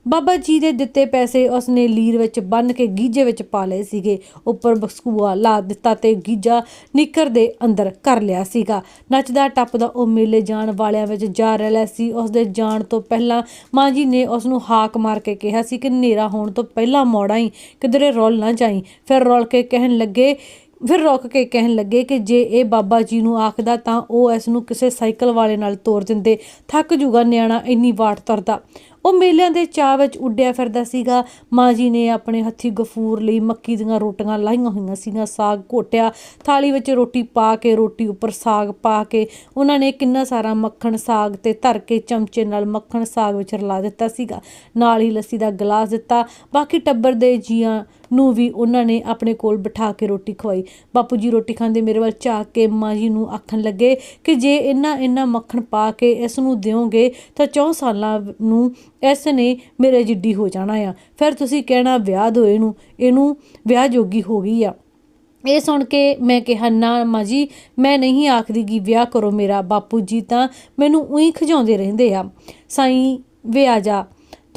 ਬਾਬਾ ਜੀ ਦੇ ਦਿੱਤੇ ਪੈਸੇ ਉਸਨੇ ਲੀਰ ਵਿੱਚ ਬੰਨ ਕੇ ਗੀਜੇ ਵਿੱਚ ਪਾ ਲਏ ਸੀਗੇ। ਉੱਪਰ ਬਸਕੂਆ ਲਾ ਦਿੱਤਾ ਤੇ ਗੀਜਾ ਨਿੱਕਰ ਦੇ ਅੰਦਰ ਕਰ ਲਿਆ ਸੀਗਾ। ਨੱਚਦਾ ਟੱਪਦਾ ਉਹ ਮੇਲੇ ਜਾਣ ਵਾਲਿਆਂ ਵਿੱਚ ਜਾ ਰਿਹਾ ਸੀ। ਉਸਦੇ ਜਾਣ ਤੋਂ ਪਹਿਲਾਂ ਮਾਂ ਜੀ ਨੇ ਉਸ ਨੂੰ ਹਾਕ ਮਾਰ ਕੇ ਕਿਹਾ ਸੀ ਕਿ ਹਨੇਰਾ ਹੋਣ ਤੋਂ ਪਹਿਲਾਂ ਮੋੜ ਆਈ ਕਿਧਰੇ ਰੋਲ ਨਾ ਜਾਈ। ਫਿਰ ਰੋਲ ਕੇ ਕਹਿਣ ਲੱਗੇ ਫਿਰ ਰੋਕ ਕੇ ਕਹਿਣ ਲੱਗੇ ਕਿ ਜੇ ਇਹ ਬਾਬਾ ਜੀ ਨੂੰ ਆਖਦਾ ਤਾਂ ਉਹ ਇਸ ਨੂੰ ਕਿਸੇ ਸਾਈਕਲ ਵਾਲੇ ਨਾਲ ਤੋਰ ਦਿੰਦੇ। ਥੱਕ ਜੂਗਾ ਨਿਆਣਾ, ਇੰਨੀ ਵਾਟ ਤੁਰਦਾ। ਉਹ ਮੇਲਿਆਂ ਦੇ ਚਾਹ ਵਿੱਚ ਉੱਡਿਆ ਫਿਰਦਾ ਸੀਗਾ। ਮਾਂ ਜੀ ਨੇ ਆਪਣੇ ਹੱਥੀ ਗਫੂਰ ਲਈ ਮੱਕੀ ਦੀਆਂ ਰੋਟੀਆਂ ਲਾਈਆਂ ਹੋਈਆਂ ਸੀਗੀਆਂ। ਸਾਗ ਘੋਟਿਆ, ਥਾਲੀ ਵਿੱਚ ਰੋਟੀ ਪਾ ਕੇ, ਰੋਟੀ ਉੱਪਰ ਸਾਗ ਪਾ ਕੇ ਉਹਨਾਂ ਨੇ ਕਿੰਨਾ ਸਾਰਾ ਮੱਖਣ ਸਾਗ ਤੇ ਧਰ ਕੇ ਚਮਚੇ ਨਾਲ ਮੱਖਣ ਸਾਗ ਵਿੱਚ ਰਲਾ ਦਿੱਤਾ ਸੀਗਾ। ਨਾਲ ਹੀ ਲੱਸੀ ਦਾ ਗਲਾਸ ਦਿੱਤਾ। ਬਾਕੀ ਟੱਬਰ ਦੇ ਜੀਆਂ ਨੂੰ ਵੀ ਉਹਨਾਂ ਨੇ ਆਪਣੇ ਕੋਲ ਬਿਠਾ ਕੇ ਰੋਟੀ ਖਵਾਈ। ਬਾਪੂ ਜੀ ਰੋਟੀ ਖਾਂਦੇ ਮੇਰੇ ਵੱਲ ਝਾਕ ਕੇ ਮਾਂ ਜੀ ਨੂੰ ਆਖਣ ਲੱਗੇ ਕਿ ਜੇ ਇੰਨਾ ਇੰਨਾ ਮੱਖਣ ਪਾ ਕੇ ਇਸ ਨੂੰ ਦਿਓਗੇ ਤਾਂ 4 ਸਾਲਾਂ ਨੂੰ ਇਸ ਨੇ ਮੇਰੇ ਜਿੱਡੀ ਹੋ ਜਾਣਾ ਆ। ਫਿਰ ਤੁਸੀਂ ਕਹਿਣਾ ਵਿਆਹ ਦੋ ਇਹਨੂੰ। ਇਹਨੂੰ ਵਿਆਹ ਜੋਗੀ ਹੋ ਗਈ ਆ। ਇਹ ਸੁਣ ਕੇ ਮੈਂ ਕਿਹਾ, ਨਾ ਮਾਂ ਜੀ, ਮੈਂ ਨਹੀਂ ਆਖਦੀ ਕਿ ਵਿਆਹ ਕਰੋ ਮੇਰਾ। ਬਾਪੂ ਜੀ ਤਾਂ ਮੈਨੂੰ ਉਹੀ ਖਜਾਉਂਦੇ ਰਹਿੰਦੇ ਆ। ਸਾਈਂ ਵੇ ਆ ਜਾ।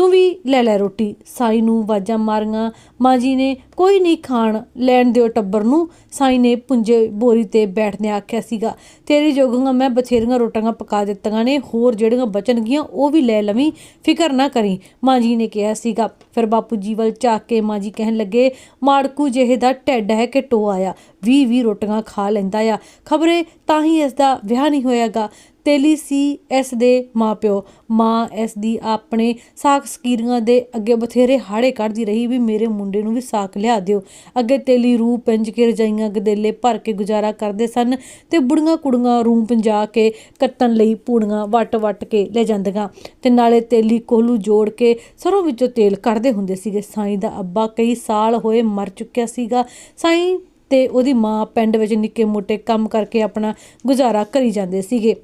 ਤੂੰ ਵੀ ਲੈ ਲੈ ਰੋਟੀ। ਸਾਈ ਨੂੰ ਵਾਜਾਂ ਮਾਰੀਆਂ। ਮਾਂ ਜੀ ਨੇ ਕੋਈ ਨਹੀਂ ਖਾਣ ਲੈਣ ਦਿਓ ਟੱਬਰ ਨੂੰ। ਸਾਈ ਨੇ ਪੁੰਜੇ ਬੋਰੀ ਤੇ ਬੈਠਦੇ ਆਖਿਆ ਸੀਗਾ, ਤੇਰੀ ਜੋਗਾਂ ਮੈਂ ਬਥੇਰੀਆਂ ਰੋਟੀਆਂ ਪਕਾ ਦਿੱਤੀਆਂ ਨੇ, ਹੋਰ ਜਿਹੜੀਆਂ ਬਚਣਗੀਆਂ ਉਹ ਵੀ ਲੈ ਲਵੀਂ। ਫਿਕਰ ਨਾ ਕਰੀ, ਮਾਂ ਜੀ ਨੇ ਕਿਹਾ ਸੀਗਾ। ਫਿਰ ਬਾਪੂ ਜੀ ਵੱਲ ਝਾਕ ਕੇ ਮਾਂ ਜੀ ਕਹਿਣ ਲੱਗੇ, ਮਾੜਕੂ ਜਿਹੇ ਦਾ ਢਿੱਡ ਹੈ ਕਿ ਟੋ ਆਇਆ 20 20 ਰੋਟੀਆਂ ਖਾ ਲੈਂਦਾ ਆ। ਖਬਰੇ ਤਾਂ ਹੀ ਇਸ ਦਾ ਵਿਆਹ ਨਹੀਂ ਹੋਇਆਗਾ। ਤੇਲੀ ਸੀ ਇਸ ਦੇ ਮਾਪਿਓ। ਮਾਂ ਇਸ ਦੀ ਆਪਣੇ ਸਾਖ ਸਕੀਰੀਆਂ ਦੇ ਅੱਗੇ ਬਥੇਰੇ ਹਾੜੇ ਕੱਢਦੀ ਰਹੀ ਵੀ ਮੇਰੇ ਮੁੰਡੇ ਨੂੰ ਵੀ ਸਾਕ ਲਿਆ ਦਿਓ। ਅੱਗੇ ਤੇਲੀ ਰੂਹ ਪੰਜ ਕੇ ਰਜਾਈਆਂ ਗਦੇਲੇ ਭਰ ਕੇ ਗੁਜ਼ਾਰਾ ਕਰਦੇ ਸਨ ਤੇ ਬੁੜੀਆਂ ਕੁੜੀਆਂ ਰੂਹ ਪੰਜਾ ਕੇ ਕੱਤਣ ਲਈ ਪੂੜੀਆਂ ਵੱਟ ਵੱਟ ਕੇ ਲੈ ਜਾਂਦੀਆਂ ਤੇ ਨਾਲੇ ਤੇਲੀ ਕੋਹਲੂ ਜੋੜ ਕੇ ਸਰੋਂ ਵਿੱਚੋਂ ਤੇਲ ਕੱਢਦੇ ਹੁੰਦੇ ਸੀਗੇ। ਸਾਈਂ ਦਾ ਅੱਬਾ ਕਈ ਸਾਲ ਹੋਏ ਮਰ ਚੁੱਕਿਆ ਸੀਗਾ। ਸਾਈਂ ਤੇ ਉਹਦੀ ਮਾਂ ਪਿੰਡ ਵਿੱਚ ਨਿੱਕੇ ਮੋਟੇ ਕੰਮ ਕਰਕੇ ਆਪਣਾ ਗੁਜ਼ਾਰਾ ਕਰੀ ਜਾਂਦੇ ਸੀਗੇ।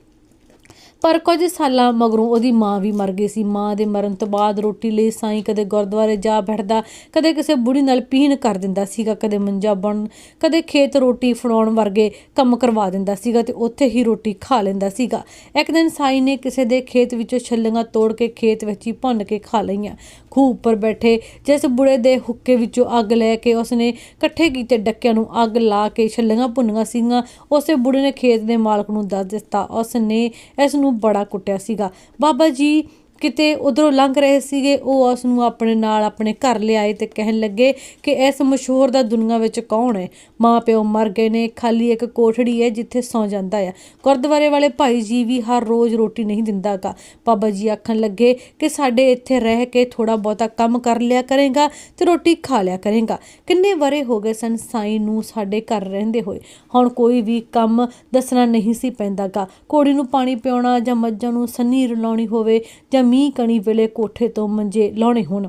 ਪਰ ਕੁਝ ਸਾਲਾਂ ਮਗਰੋਂ ਉਹਦੀ ਮਾਂ ਵੀ ਮਰ ਗਈ ਸੀ। ਮਾਂ ਦੇ ਮਰਨ ਤੋਂ ਬਾਅਦ ਰੋਟੀ ਲਈ ਸਾਈਂ ਕਦੇ ਗੁਰਦੁਆਰੇ ਜਾ ਬੈਠਦਾ, ਕਦੇ ਕਿਸੇ ਬੁੜੀ ਨਾਲ ਪੀਣ ਕਰ ਦਿੰਦਾ ਸੀਗਾ, ਕਦੇ ਮੰਜਾ ਬਣ, ਕਦੇ ਖੇਤ ਰੋਟੀ ਫੜਾਉਣ ਵਰਗੇ ਕੰਮ ਕਰਵਾ ਦਿੰਦਾ ਸੀਗਾ ਤੇ ਉੱਥੇ ਹੀ ਰੋਟੀ ਖਾ ਲੈਂਦਾ ਸੀਗਾ। ਇੱਕ ਦਿਨ ਸਾਈਂ ਨੇ ਕਿਸੇ ਦੇ ਖੇਤ ਵਿੱਚੋਂ ਛੱਲੀਆਂ ਤੋੜ ਕੇ ਖੇਤ ਵਿੱਚ ਹੀ ਭੰਨ ਕੇ ਖਾ ਲਈਆਂ। ਖੂਹ ਉੱਪਰ ਬੈਠੇ ਜਿਸ ਬੁੜੇ ਦੇ ਹੁੱਕੇ ਵਿੱਚੋਂ ਅੱਗ ਲੈ ਕੇ ਉਸਨੇ ਇਕੱਠੇ ਕੀਤੇ ਡੱਕਿਆਂ ਨੂੰ ਅੱਗ ਲਾ ਕੇ ਛੱਲੀਆਂ ਭੁੰਨੀਆਂ ਸੀਗੀਆਂ। ਉਸੇ ਬੁੜੇ ਨੇ ਖੇਤ ਦੇ ਮਾਲਕ ਨੂੰ ਦੱਸ ਦਿੱਤਾ। ਉਸ ਨੇ ਇਸ ਨੂੰ ਬੜਾ ਕੁੱਟਿਆ ਸੀਗਾ। ਬਾਬਾ ਜੀ ਕਿਤੇ ਉਧਰੋਂ ਲੰਘ ਰਹੇ ਸੀਗੇ, ਉਹ ਉਸ ਨੂੰ ਆਪਣੇ ਨਾਲ ਆਪਣੇ ਘਰ ਲਿਆਏ ਤੇ ਕਹਿਣ ਲੱਗੇ ਕਿ ਇਸ ਮਸ਼ਹੂਰ ਦਾ ਦੁਨੀਆ ਵਿੱਚ ਕੌਣ ਹੈ? ਮਾਂ ਪਿਓ ਮਰ ਗਏ ਨੇ, ਖਾਲੀ ਇੱਕ ਕੋਠੜੀ ਹੈ ਜਿੱਥੇ ਸੌ ਜਾਂਦਾ ਆ। ਗੁਰਦੁਆਰੇ ਵਾਲੇ ਭਾਈ ਜੀ ਵੀ ਹਰ ਰੋਜ਼ ਰੋਟੀ ਨਹੀਂ ਦਿੰਦਾਗਾ। ਬਾਬਾ ਜੀ ਆਖਣ ਲੱਗੇ ਕਿ ਸਾਡੇ ਇੱਥੇ ਰਹਿ ਕੇ ਥੋੜਾ ਬਹੁਤਾ ਕੰਮ ਕਰ ਲਿਆ ਕਰੇਗਾ ਤੇ ਰੋਟੀ ਖਾ ਲਿਆ ਕਰੇਗਾ। ਕਿੰਨੇ ਵਰੇ ਹੋ ਗਏ ਸਨ ਸਾਈਂ ਨੂੰ ਸਾਡੇ ਘਰ ਰਹਿੰਦੇ ਹੋਏ। ਹੁਣ ਕੋਈ ਵੀ ਕੰਮ ਦੱਸਣਾ ਨਹੀਂ ਸੀ ਪੈਂਦਾਗਾ। ਕੋੜੀ ਨੂੰ ਪਾਣੀ ਪਿਆਉਣਾ ਜਾਂ ਮੱਝਾਂ ਨੂੰ ਸੰਨੀ ਰਲਾਉਣੀ ਹੋਵੇ ਜਾਂ ਮੀਂਹ ਕਣੀ ਵੇਲੇ ਕੋਠੇ ਤੋਂ ਮੰਜੇ ਲਾਉਣੇ ਹੋਣ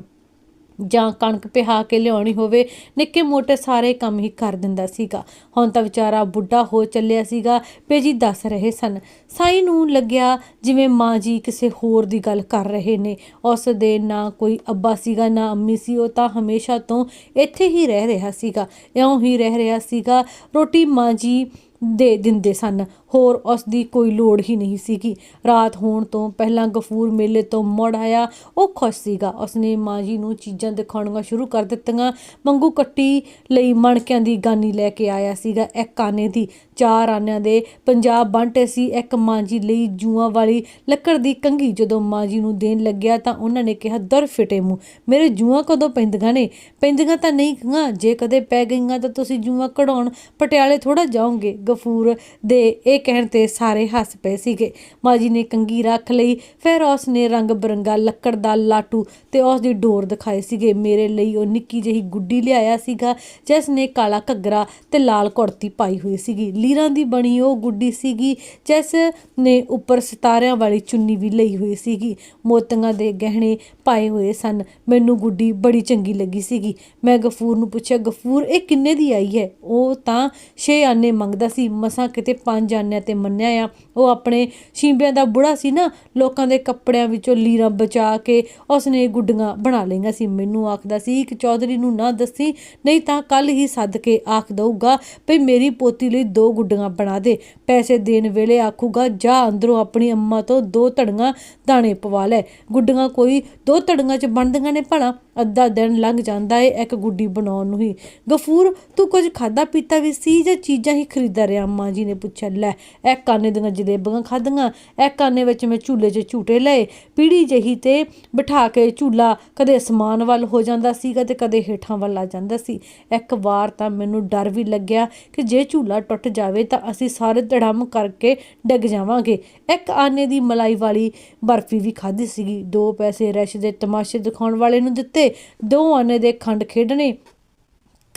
ਜਾਂ ਕਣਕ ਪਿਹਾ ਕੇ ਲਿਆਉਣੀ ਹੋਵੇ, ਨਿੱਕੇ ਮੋਟੇ ਸਾਰੇ ਕੰਮ ਹੀ ਕਰ ਦਿੰਦਾ ਸੀਗਾ। ਹੁਣ ਤਾਂ ਵਿਚਾਰਾ ਬੁੱਢਾ ਹੋ ਚੱਲਿਆ ਸੀਗਾ ਪੇਜੀ ਦੱਸ ਰਹੇ ਸਨ। ਸਾਈ ਨੂੰ ਲੱਗਿਆ ਜਿਵੇਂ ਮਾਂ ਜੀ ਕਿਸੇ ਹੋਰ ਦੀ ਗੱਲ ਕਰ ਰਹੇ ਨੇ। ਉਸ ਦੇ ਨਾ ਕੋਈ ਅੱਬਾ ਸੀਗਾ, ਨਾ ਅੰਮੀ ਸੀ, ਉਹ ਤਾਂ ਹਮੇਸ਼ਾ ਤੋਂ ਇੱਥੇ ਹੀ ਰਹਿ ਰਿਹਾ ਸੀਗਾ। ਇਉਂ ਹੀ ਰਹਿ ਰਿਹਾ ਸੀਗਾ, ਰੋਟੀ ਮਾਂ ਜੀ ਦੇ ਦਿੰਦੇ ਸਨ। ਹੋਰ ਉਸ ਦੀ ਕੋਈ ਲੋੜ ਹੀ ਨਹੀਂ ਸੀਗੀ। ਰਾਤ ਹੋਣ ਤੋਂ ਪਹਿਲਾਂ ਗਫੂਰ ਮੇਲੇ ਤੋਂ ਮੁੜ ਆਇਆ। ਉਹ ਖੁਸ਼ ਸੀਗਾ। ਉਸਨੇ ਮਾਂ ਜੀ ਨੂੰ ਚੀਜ਼ਾਂ ਦਿਖਾਉਣੀਆਂ ਸ਼ੁਰੂ ਕਰ ਦਿੱਤੀਆਂ। ਮੰਗੂ ਕੱਟੀ ਲਈ ਮਣਕਿਆਂ ਦੀ ਗਾਨੀ ਲੈ ਕੇ ਆਇਆ ਸੀਗਾ। ਇੱਕ ਆਨੇ ਦੀ, ਚਾਰ ਆਨਿਆਂ ਦੇ ਪੰਜਾਬ ਬਾਂਟੇ ਸੀ। ਇੱਕ ਮਾਂ ਜੀ ਲਈ ਜੂਆਂ ਵਾਲੀ ਲੱਕੜ ਦੀ ਕੰਘੀ। ਜਦੋਂ ਮਾਂ ਜੀ ਨੂੰ ਦੇਣ ਲੱਗਿਆ ਤਾਂ ਉਹਨਾਂ ਨੇ ਕਿਹਾ, ਦਰ ਫਿਟੇ ਮੂੰਹ। ਮੇਰੇ ਜੂਆਂ ਕਦੋਂ ਪੈਂਦੀਆਂ ਨੇ? ਪੈਂਦੀਆਂ ਤਾਂ ਨਹੀਂ ਗੀਆਂ ਜੇ ਕਦੇ ਪੈ ਗਈਆਂ ਤਾਂ ਤੁਸੀਂ ਜੂਆਂ ਕਢਾਉਣ ਪਟਿਆਲੇ ਥੋੜਾ ਜਾਓਗੇ। ਗਫੂਰ ਦੇ ਇਹ ਇਹ ਕਹਿਣ ਤੇ ਸਾਰੇ ਹੱਸ ਪਏ ਸੀਗੇ। ਮਾਜ਼ੀ ਨੇ ਕੰਗੀ ਰੱਖ ਲਈ, ਫਿਰ ਉਸ ਨੇ ਰੰਗ ਬਰੰਗਾ ਲੱਕੜ ਦਾ ਲਾਟੂ ਤੇ ਉਸ ਦੀ ਡੋਰ ਦਿਖਾਏ ਸੀਗੇ। ਮੇਰੇ ਲਈ ਉਹ ਨਿੱਕੀ ਜਿਹੀ ਗੁੱਡੀ ਲਿਆਇਆ ਸੀਗਾ, ਜਿਸ ਨੇ ਕਾਲਾ ਘੱਗਰਾ ਤੇ ਲਾਲ ਕੁੜਤੀ ਪਾਈ ਹੋਈ ਸੀਗੀ। ਲੀਰਾਂ ਦੀ ਬਣੀ ਉਹ ਗੁੱਡੀ ਸੀਗੀ, ਜਿਸ ਨੇ ਉੱਪਰ ਸਿਤਾਰਿਆਂ ਵਾਲੀ ਚੁੰਨੀ ਵੀ ਲਈ ਹੋਈ ਸੀਗੀ। ਮੋਤੀਆਂ ਦੇ ਗਹਿਣੇ ਪਾਏ ਹੋਏ ਸਨ। ਮੈਨੂੰ ਗੁੱਡੀ ਬੜੀ ਚੰਗੀ ਲੱਗੀ ਸੀਗੀ। ਮੈਂ ਗਫੂਰ ਨੂੰ ਪੁੱਛਿਆ, ਗਫੂਰ, ਇਹ ਕਿੰਨੇ ਦੀ ਆਈ ਹੈ? ਉਹ ਤਾਂ 6 ਆਨੇ ਮੰਗਦਾ ਸੀ। ਮਸਾਂ ਕਿਤੇ 5 ਆਨਿਆਂ ਤੇ ਮੰਨਿਆ ਆ। ਉਹ ਆਪਣੇ ਸ਼ੀਂਬਿਆਂ ਦਾ ਬੁੜਾ ਸੀ ਨਾ, ਲੋਕਾਂ ਦੇ ਕੱਪੜਿਆਂ ਵਿੱਚੋਂ ਲੀਰਾਂ ਬਚਾ ਕੇ ਉਸਨੇ ਗੁੱਡੀਆਂ ਬਣਾ ਲਈਆਂ ਸੀ। ਮੈਨੂੰ ਆਖਦਾ ਸੀ ਕਿ ਚੌਧਰੀ ਨੂੰ ਨਾ ਦੱਸੀ, ਨਹੀਂ ਤਾਂ ਕੱਲ ਹੀ ਸੱਦ ਕੇ ਆਖ ਦਊਗਾ ਭਈ ਮੇਰੀ ਪੋਤੀ ਲਈ ਦੋ ਗੁੱਡੀਆਂ ਬਣਾ ਦੇ। ਪੈਸੇ ਦੇਣ ਵੇਲੇ ਆਖੂਗਾ, ਜਾ ਅੰਦਰੋਂ ਆਪਣੀ ਅੰਮਾ ਤੋਂ ਦੋ ਧੜੀਆਂ ਦਾਣੇ ਪਵਾ ਲੈ। ਗੁੱਡੀਆਂ ਕੋਈ ਦੋ ਧੜੀਆਂ ਚ ਬਣਦੀਆਂ ਨੇ ਭਲਾ? ਅੱਧਾ ਦਿਨ ਲੰਘ ਜਾਂਦਾ ਏ ਇੱਕ ਗੁੱਡੀ ਬਣਾਉਣ ਨੂੰ ਹੀ। ਗਫੂਰ, ਤੂੰ ਕੁਝ ਖਾਦਾ ਪੀਤਾ ਵੀ ਸੀ ਜਾਂ ਚੀਜ਼ਾਂ ਹੀ ਖਰੀਦਾ ਰਿਹਾ? ਮਾਂ ਜੀ ਨੇ ਪੁੱਛਿਆ, ਲੈ ਇੱਕ ਕਾਨੇ ਦੀਆਂ ਜਲੇਬੀਆਂ ਖਾਧੀਆਂ ਇੱਕ ਕਾਨੇ ਵਿੱਚ ਮੈਂ ਝੂਲੇ 'ਚ ਝੂਟੇ ਲਏ। ਪੀੜੀ ਜਹੀ ਤੇ ਬਿਠਾ ਕੇ ਝੂਲਾ ਕਦੇ ਸਮਾਨ ਵੱਲ ਹੋ ਜਾਂਦਾ ਸੀ ਕਦੇ ਕਦੇ ਹੇਠਾਂ ਵੱਲ ਆ ਜਾਂਦਾ ਸੀ। ਇੱਕ ਵਾਰ ਤਾਂ ਮੈਨੂੰ ਡਰ ਵੀ ਲੱਗਿਆ ਕਿ ਜੇ ਝੂਲਾ ਟੁੱਟ ਜਾਵੇ ਤਾਂ ਅਸੀਂ ਸਾਰੇ ਧੜਮ ਕਰਕੇ ਡਿੱਗ ਜਾਵਾਂਗੇ। ਇੱਕ ਆਨੇ ਦੀ ਮਲਾਈ ਵਾਲੀ ਬਰਫੀ ਵੀ ਖਾਧੀ ਸੀਗੀ। ਦੋ ਪੈਸੇ ਰਸ਼ ਦੇ ਤਮਾਸ਼ੇ ਦਿਖਾਉਣ ਵਾਲੇ ਨੂੰ ਦਿੱਤੇ। ਦੋ ਆਨੇ ਦੇ ਖੰਡ ਖੇਡਣੇ।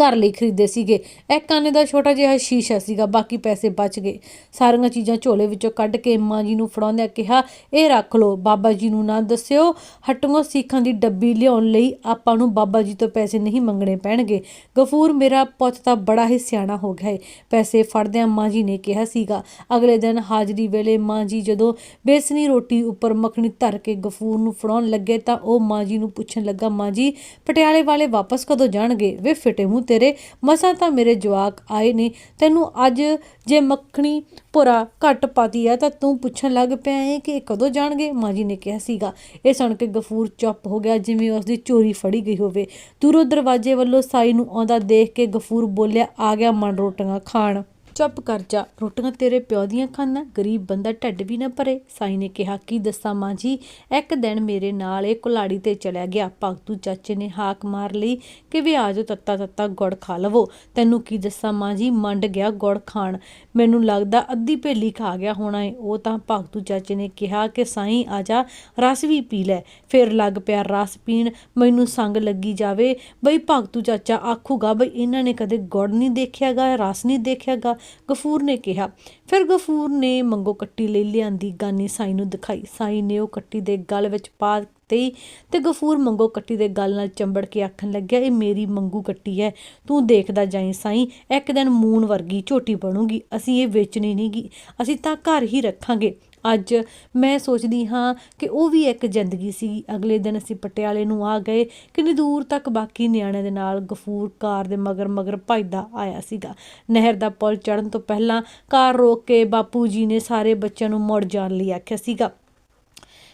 ਘਰ ਲਈ ਖਰੀਦੇ ਸੀਗੇ। ਇੱਕ ਆਨੇ ਦਾ ਛੋਟਾ ਜਿਹਾ ਸ਼ੀਸ਼ਾ ਸੀਗਾ, ਬਾਕੀ ਪੈਸੇ ਬਚ ਗਏ। ਸਾਰੀਆਂ ਚੀਜ਼ਾਂ ਝੋਲੇ ਵਿੱਚੋਂ ਕੱਢ ਕੇ ਮਾਂ ਜੀ ਨੂੰ ਫੜਾਉਂਦਿਆਂ ਕਿਹਾ, ਇਹ ਰੱਖ ਲਓ, ਬਾਬਾ ਜੀ ਨੂੰ ਨਾ ਦੱਸਿਓ, ਹਟੂਆਂ ਸਿੱਖਾਂ ਦੀ ਡੱਬੀ ਲਿਆਉਣ ਲਈ ਆਪਾਂ ਨੂੰ ਬਾਬਾ ਜੀ ਤੋਂ ਪੈਸੇ ਨਹੀਂ ਮੰਗਣੇ ਪੈਣਗੇ। ਗਫੂਰ ਮੇਰਾ ਪੁੱਤ ਤਾਂ ਬੜਾ ਹੀ ਸਿਆਣਾ ਹੋ ਗਿਆ ਹੈ ਪੈਸੇ ਫੜਦਿਆਂ ਮਾਂ ਜੀ ਨੇ ਕਿਹਾ ਸੀਗਾ। ਅਗਲੇ ਦਿਨ ਹਾਜ਼ਰੀ ਵੇਲੇ ਮਾਂ ਜੀ ਜਦੋਂ ਬੇਸਨੀ ਰੋਟੀ ਉੱਪਰ ਮੱਖਣੀ ਧਰ ਕੇ ਗਫੂਰ ਨੂੰ ਫੜਾਉਣ ਲੱਗੇ ਤਾਂ ਉਹ ਮਾਂ ਜੀ ਨੂੰ ਪੁੱਛਣ ਲੱਗਾ, ਮਾਂ ਜੀ, ਪਟਿਆਲੇ ਵਾਲੇ ਵਾਪਸ ਕਦੋਂ ਜਾਣਗੇ? ਵੇ ਫਿਟੇ ਮੂੰਹ ਤੇਰੇ ਮਸਾਂ ਤਾਂ ਮੇਰੇ ਜਵਾਕ ਆਏ ਨੇ। ਤੈਨੂੰ ਅੱਜ ਜੇ ਮੱਖਣੀ ਭੁਰਾ ਘੱਟ ਪਾਤੀ ਆ ਤਾਂ ਤੂੰ ਪੁੱਛਣ ਲੱਗ ਪਿਆ ਹੈ ਕਿ ਇਹ ਕਦੋਂ ਜਾਣਗੇ? ਮਾਂ ਜੀ ਨੇ ਕਿਹਾ ਸੀਗਾ। ਇਹ ਸੁਣ ਕੇ ਗਫੂਰ ਚੁੱਪ ਹੋ ਗਿਆ, ਜਿਵੇਂ ਉਸ ਦੀ ਚੋਰੀ ਫੜੀ ਗਈ ਹੋਵੇ। ਦੂਰੋਂ ਦਰਵਾਜ਼ੇ ਵੱਲੋਂ ਸਾਈ ਨੂੰ ਆਉਂਦਾ ਦੇਖ ਕੇ ਗਫੂਰ ਬੋਲਿਆ, ਆ ਗਿਆ ਮਨ ਰੋਟੀਆਂ ਖਾਣ। ਚੁੱਪ ਕਰ ਜਾ। ਰੋਟੀਆਂ ਤੇਰੇ ਪਿਓ ਦੀਆਂ ਖਾਣਾ ਗਰੀਬ ਬੰਦਾ ਢੱਡ ਵੀ ਨਾ ਭਰੇ। ਸਾਈ ਨੇ ਕਿਹਾ, ਕੀ ਦੱਸਾਂ ਮਾਂ ਜੀ? ਇੱਕ ਦਿਨ ਮੇਰੇ ਨਾਲ ਇਹ ਕੁਲਾੜੀ ਤੇ ਚਲਿਆ ਗਿਆ। ਭਗਤੂ ਚਾਚੇ ਨੇ ਹਾਕ ਮਾਰ ਲਈ ਕਿ ਵੀ ਆਜੋ ਤੱਤਾ ਤੱਤਾ ਗੁੜ ਖਾ ਲਵੋ। ਤੈਨੂੰ ਕੀ ਦੱਸਾਂ ਮਾਂ ਜੀ? ਮੰਡ ਗਿਆ ਗੁੜ ਖਾਣ। ਮੈਨੂੰ ਲੱਗਦਾ ਅੱਧੀ ਭੇਲੀ ਖਾ ਗਿਆ ਹੋਣਾ ਏ। ਉਹ ਤਾਂ ਭਗਤੂ ਚਾਚੇ ਨੇ ਕਿਹਾ ਕਿ, ਸਾਈ, ਆ ਜਾ, ਰਸ ਵੀ ਪੀ ਲੈ। ਫਿਰ ਲੱਗ ਪਿਆ ਰਸ ਪੀਣ। ਮੈਨੂੰ ਸੰਗ ਲੱਗੀ ਜਾਵੇ। ਬਈ ਭਗਤੂ ਚਾਚਾ ਆਖੂਗਾ, ਬਈ ਇਹਨਾਂ ਨੇ ਕਦੇ ਗੁੜ ਨਹੀਂ ਦੇਖਿਆਗਾ, ਰਸ ਨਹੀਂ ਦੇਖਿਆਗਾ। ਗਫੂਰ ਨੇ ਕਿਹਾ। ਫਿਰ ਗਫੂਰ ਨੇ ਮੰਗੋ ਕੱਟੀ ਲਈ ਲਿਆਂਦੀ ਗਾਨੀ ਸਾਈ ਨੂੰ ਦਿਖਾਈ। ਸਾਈ ਨੇ ਉਹ ਕੱਟੀ ਦੇ ਗਲ ਵਿੱਚ ਪਾ ਦਿੱਤੀ ਤੇ ਗਫੂਰ ਮੰਗੋ ਕੱਟੀ ਦੇ ਗਲ ਨਾਲ ਚੰਬੜ ਕੇ ਆਖਣ ਲੱਗਿਆ, ਇਹ ਮੇਰੀ ਮੰਗੂ ਕੱਟੀ ਹੈ। ਤੂੰ ਦੇਖਦਾ ਜਾਈ ਸਾਈ, ਇੱਕ ਦਿਨ ਮੂਨ ਵਰਗੀ ਝੋਟੀ ਬਣੂਗੀ। ਅਸੀਂ ਇਹ ਵੇਚਣੀ ਨਹੀਂਗੀ ਅਸੀਂ ਤਾਂ ਘਰ ਹੀ ਰੱਖਾਂਗੇ। ਅੱਜ ਮੈਂ ਸੋਚਦੀ ਹਾਂ ਕਿ ਉਹ ਵੀ ਇੱਕ ਜ਼ਿੰਦਗੀ ਸੀ। ਅਗਲੇ ਦਿਨ ਅਸੀਂ ਪਟਿਆਲੇ ਨੂੰ ਆ ਗਏ। ਕਿੰਨੀ ਦੂਰ ਤੱਕ ਬਾਕੀ ਨਿਆਣਿਆਂ ਦੇ ਨਾਲ ਗਫੂਰ ਕਾਰ ਦੇ ਮਗਰ ਮਗਰ ਭੱਜਦਾ ਆਇਆ ਸੀਗਾ। ਨਹਿਰ ਦਾ ਪੁਲ ਚੜਨ ਤੋਂ ਪਹਿਲਾਂ ਕਾਰ ਰੋਕ ਕੇ ਬਾਪੂ ਜੀ ਨੇ ਸਾਰੇ ਬੱਚਿਆਂ ਨੂੰ ਮੁੜ ਜਾਣ ਲਈ ਆਖਿਆ ਸੀਗਾ।